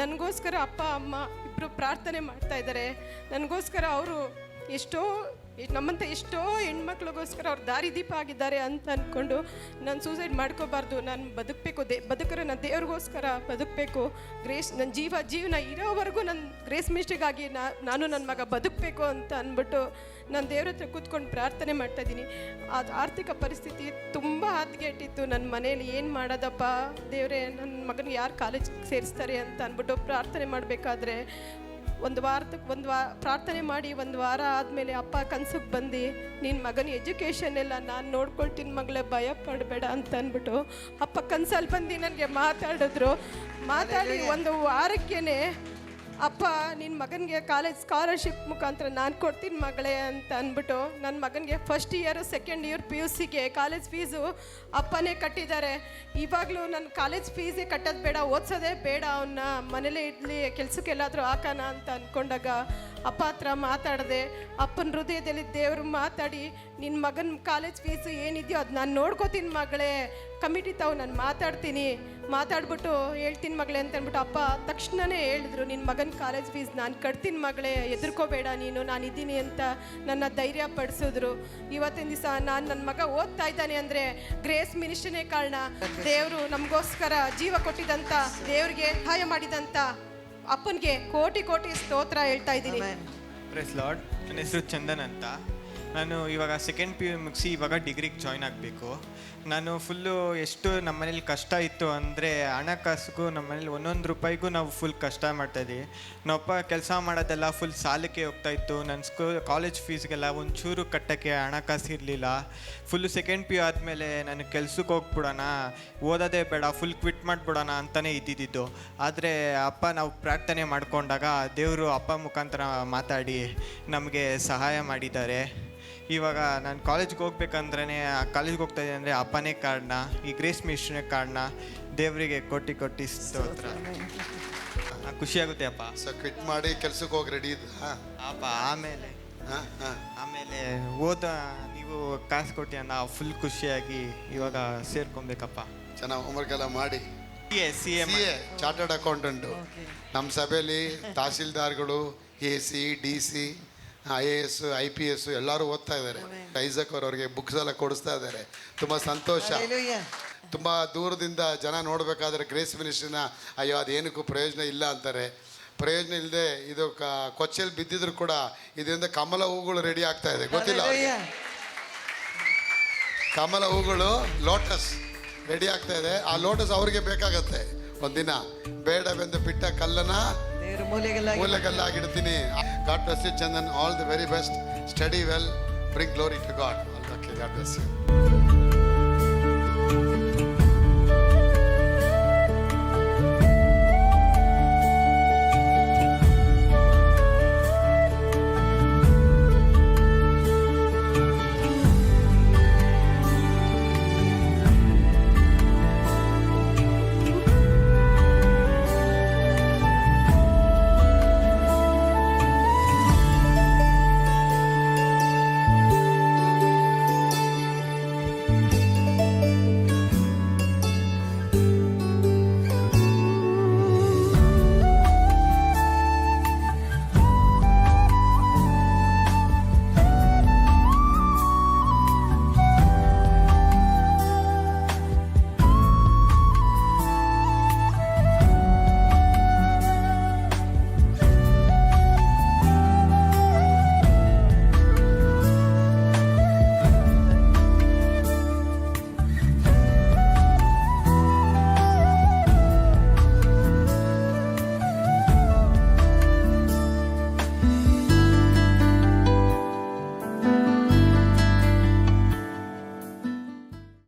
ನನಗೋಸ್ಕರ ಅಪ್ಪ, ಅಮ್ಮ ಇಬ್ಬರು ಪ್ರಾರ್ಥನೆ ಮಾಡ್ತಾ ಇದ್ದಾರೆ. ನನಗೋಸ್ಕರ ಅವರು ಎಷ್ಟೋ ನಮ್ಮಂಥ ಎಷ್ಟೋ ಹೆಣ್ಮಕ್ಳಿಗೋಸ್ಕರ ಅವ್ರು ದಾರಿದೀಪ ಆಗಿದ್ದಾರೆ ಅಂತ ಅಂದ್ಕೊಂಡು ನಾನು ಸೂಸೈಡ್ ಮಾಡ್ಕೋಬಾರ್ದು, ನಾನು ಬದುಕಬೇಕು, ದೇ, ಬದುಕರೆ ನಾನು ದೇವ್ರಿಗೋಸ್ಕರ ಬದುಕಬೇಕು ಗ್ರೇಸ್ ನನ್ನ ಜೀವ, ಜೀವನ ಇರೋವರೆಗೂ ನನ್ನ ಗ್ರೇಸ್ ಮಿಸ್ಟಿಗಾಗಿ ನಾನು ನನ್ನ ಮಗ ಬದುಕಬೇಕು ಅಂತ ಅಂದ್ಬಿಟ್ಟು ನಾನು ದೇವ್ರ ಹತ್ರ ಕೂತ್ಕೊಂಡು ಪ್ರಾರ್ಥನೆ ಮಾಡ್ತಾ ಇದ್ದೀನಿ. ಅದು ಆರ್ಥಿಕ ಪರಿಸ್ಥಿತಿ ತುಂಬ ಹದಗೆಟ್ಟಿತ್ತು ನನ್ನ ಮನೇಲಿ, ಏನು ಮಾಡೋದಪ್ಪ ದೇವರೇ ನನ್ನ ಮಗನ ಯಾರು ಕಾಲೇಜಿಗೆ ಸೇರಿಸ್ತಾರೆ ಅಂತ ಅಂದ್ಬಿಟ್ಟು ಪ್ರಾರ್ಥನೆ ಮಾಡಬೇಕಾದ್ರೆ ಒಂದು ವಾರದಕ್ಕೆ ಒಂದು ವಾ ಪ್ರಾರ್ಥನೆ ಮಾಡಿ ಒಂದು ವಾರ ಆದಮೇಲೆ ಅಪ್ಪ ಕನ್ಸಕ್ಕೆ ಬಂದು ನಿನ್ನ ಮಗನ ಎಜುಕೇಷನ್ ಎಲ್ಲ ನಾನು ನೋಡ್ಕೊಳ್ತೀನಿ ಮಗಳೇ ಭಯ ಪಡಬೇಡ ಅಂತ ಅಂದ್ಬಿಟ್ಟು ಅಪ್ಪ ಕನ್ಸಲ್ಲಿ ಬಂದು ನನಗೆ ಮಾತಾಡಿದ್ರು. ಮಾತಾಡಿ ಒಂದು ವಾರಕ್ಕೇನೆ ಅಪ್ಪ ನಿನ್ನ ಮಗನಿಗೆ ಕಾಲೇಜ್ ಸ್ಕಾಲರ್ಶಿಪ್ ಮುಖಾಂತರ ನಾನು ಕೊಡ್ತೀನಿ ಮಗಳೇ ಅಂತ ಅಂದ್ಬಿಟ್ಟು ನನ್ನ ಮಗನಿಗೆ first year second year P U ಸಿಗೆ ಕಾಲೇಜ್ ಫೀಸು ಅಪ್ಪನೇ ಕಟ್ಟಿದ್ದಾರೆ. ಇವಾಗಲೂ ನನ್ನ ಕಾಲೇಜ್ ಫೀಸೇ ಕಟ್ಟೋದು ಬೇಡ, ಓದಿಸೋದೇ ಬೇಡ ಅವನ್ನ ಮನೇಲೇ ಇಡ್ಲಿ ಕೆಲಸಕ್ಕೆಲ್ಲಾದರೂ ಹಾಕೋಣ ಅಂತ ಅಂದ್ಕೊಂಡಾಗ ಅಪ್ಪ ಹತ್ರ ಮಾತಾಡಿದೆ. ಅಪ್ಪನ ಹೃದಯದಲ್ಲಿ ದೇವರು ಮಾತಾಡಿ ನಿನ್ನ ಮಗನ ಕಾಲೇಜ್ ಫೀಸು ಏನಿದೆಯೋ ಅದು ನಾನು ನೋಡ್ಕೋತೀನಿ ಮಗಳೇ. ಕಮಿಟಿ ತಾವು ನಾನು ಮಾತಾಡ್ತೀನಿ. ಮಾತಾಡ್ಬಿಟ್ಟು ಹೇಳ್ತೀನಿ ಮಗಳೇ ಅಂತ ಅಂದ್ಬಿಟ್ಟು ಅಪ್ಪ ತಕ್ಷಣನೇ ಹೇಳಿದ್ರು ನಿನ್ನ ಮಗನ ಕಾಲೇಜ್ ಫೀಸ್ ನಾನು ಕಟ್ತೀನಿ ಮಗಳೇ ಎದುರ್ಕೋಬೇಡ ನೀನು ನಾನು ಇದ್ದೀನಿ ಅಂತ ನನ್ನ ಧೈರ್ಯ ಪಡಿಸಿದ್ರು. ಇವತ್ತಿನ ದಿವಸ ನಾನು ನನ್ನ ಮಗ ಓದ್ತಾ ಇದ್ದಾನೆ ಅಂದರೆ ಗ್ರೇಸ್ ಮಿನಿಷನೇ ಕಾರಣ ದೇವರು ನಮಗೋಸ್ಕರ ಜೀವ ಕೊಟ್ಟಿದಂಥ ದೇವ್ರಿಗೆ ಸಹಾಯ ಮಾಡಿದಂಥ ಅಪ್ಪನಿಗೆ ಕೋಟಿ ಕೋಟಿ ಸ್ತೋತ್ರ ಹೇಳ್ತಾ ಇದ್ದೀನಿ. ಪ್ರೆಸ್ ಲಾರ್ಡ್ ನನ್ನ ಹೆಸರು ಚಂದನ್ ಅಂತ. ನಾನು ಇವಾಗ ಸೆಕೆಂಡ್ ಪಿ ಯು ಮುಗಿಸಿ ಇವಾಗ ಡಿಗ್ರಿಗೆ ಜಾಯ್ನ್ ಆಗಬೇಕು. ನಾನು ಫುಲ್ಲು ಎಷ್ಟು ನಮ್ಮ ಮನೇಲಿ ಕಷ್ಟ ಇತ್ತು ಅಂದರೆ ಹಣಕಾಸಿಗೂ ನಮ್ಮ ಮನೇಲಿ ಒಂದೊಂದು ರೂಪಾಯಿಗೂ ನಾವು ಫುಲ್ ಕಷ್ಟ ಮಾಡ್ತಾಯಿದ್ವಿ ನಮ್ಮಪ್ಪ ಕೆಲಸ ಮಾಡೋದೆಲ್ಲ ಫುಲ್ ಸಾಲಕ್ಕೆ ಹೋಗ್ತಾ ಇತ್ತು. ನನ್ನ ಸ್ಕೂಲ್ ಕಾಲೇಜ್ ಫೀಸ್ಗೆಲ್ಲ ಒಂಚೂರು ಕಟ್ಟೋಕ್ಕೆ ಹಣಕಾಸು ಇರಲಿಲ್ಲ. ಫುಲ್ಲು ಸೆಕೆಂಡ್ ಪಿ ಯು ಆದಮೇಲೆ ನಾನು ಕೆಲ್ಸಕ್ಕೆ ಹೋಗ್ಬಿಡೋಣ, ಓದೋದೇ ಬೇಡ ಫುಲ್ ಕ್ವಿಟ್ ಮಾಡಿಬಿಡೋಣ ಅಂತಲೇ ಇದ್ದಿದ್ದು. ಆದರೆ ಅಪ್ಪ ನಾವು ಪ್ರಾರ್ಥನೆ ಮಾಡಿಕೊಂಡಾಗ ದೇವರು ಅಪ್ಪ ಮುಖಾಂತರ ಮಾತಾಡಿ ನಮಗೆ ಸಹಾಯ ಮಾಡಿದ್ದಾರೆ. ಇವಾಗ ನಾನು ಕಾಲೇಜ್ಗೆ ಹೋಗ್ಬೇಕಂದ್ರೆ ಕಾಲೇಜ್ಗೆ ಹೋಗ್ತಾ ಇದ್ದೀನಿ ಅಂದರೆ ಅಪ್ಪನೇ ಕಾರಣ ಈ ಗ್ರೇಸ್ ಮಿಶ್ರನೇ ಕಾರಣ ದೇವರಿಗೆ ಕೊಟ್ಟಿ ಕೊಟ್ಟಿ ಸ್ತೋತ್ರ ಖುಷಿಯಾಗುತ್ತೆ ಅಪ್ಪ. ಸೊ ಕ್ವಿಟ್ ಮಾಡಿ ಕೆಲ್ಸಕ್ಕೆ ಹೋಗಿ ರೆಡಿ ಇದ್ದ ಅಪ್ಪ ಆಮೇಲೆ. ಹಾಂ ಹಾಂ. ಆಮೇಲೆ ಓದ ನೀವು ಕಾಸು ಕೊಟ್ಟಿ ಅನ್ನ ಫುಲ್ ಖುಷಿಯಾಗಿ ಇವಾಗ ಸೇರ್ಕೊಬೇಕಪ್ಪ. ಚೆನ್ನಾಗಿ ಹೋಮ್ವರ್ಕ್ ಎಲ್ಲ ಮಾಡಿ. ಸಿ ಎ ಚಾರ್ಟರ್ಡ್ ಅಕೌಂಟೆಂಟು ನಮ್ಮ ಸಭೆಯಲ್ಲಿ ತಹಸೀಲ್ದಾರ್ಗಳು A C D C I A S I P S ಎಲ್ಲರೂ ಓದ್ತಾ ಇದ್ದಾರೆ. ಐಸಕ್ ಅವ್ರವ್ರಿಗೆ ಬುಕ್ಸ್ ಎಲ್ಲ ಕೊಡಿಸ್ತಾ ಇದ್ದಾರೆ. ತುಂಬ ಸಂತೋಷ. ತುಂಬ ದೂರದಿಂದ ಜನ ನೋಡಬೇಕಾದ್ರೆ ಗ್ರೇಸ್ ಮಿನಿಸ್ಟ್ರಿನ ಅಯ್ಯೋ ಅದೇನಕ್ಕೂ ಪ್ರಯೋಜನ ಇಲ್ಲ ಅಂತಾರೆ. ಪ್ರಯೋಜನ ಇಲ್ಲದೆ ಇದು ಕ ಕೊಚ್ಚೆಯಲ್ಲಿ ಬಿದ್ದಿದ್ರು ಕೂಡ ಇದರಿಂದ ಕಮಲ ಹೂಗಳು ರೆಡಿ ಆಗ್ತಾ ಇದೆ. ಗೊತ್ತಿಲ್ಲ ಅವ್ರಿಗೆ. ಕಮಲ ಹೂಗಳು ಲೋಟಸ್ ರೆಡಿ ಆಗ್ತಾ ಇದೆ. ಆ ಲೋಟಸ್ ಅವ್ರಿಗೆ ಬೇಕಾಗತ್ತೆ. ಒಂದಿನ ಬೇಡವೆಂದು ಬಿಟ್ಟ Kallana ಮೂಲೆಗಲ್ಲಾಗಿಡ್ತೀನಿ. God bless you, Chandan. All the very best. Study well. Bring glory to God. Okay, God bless you.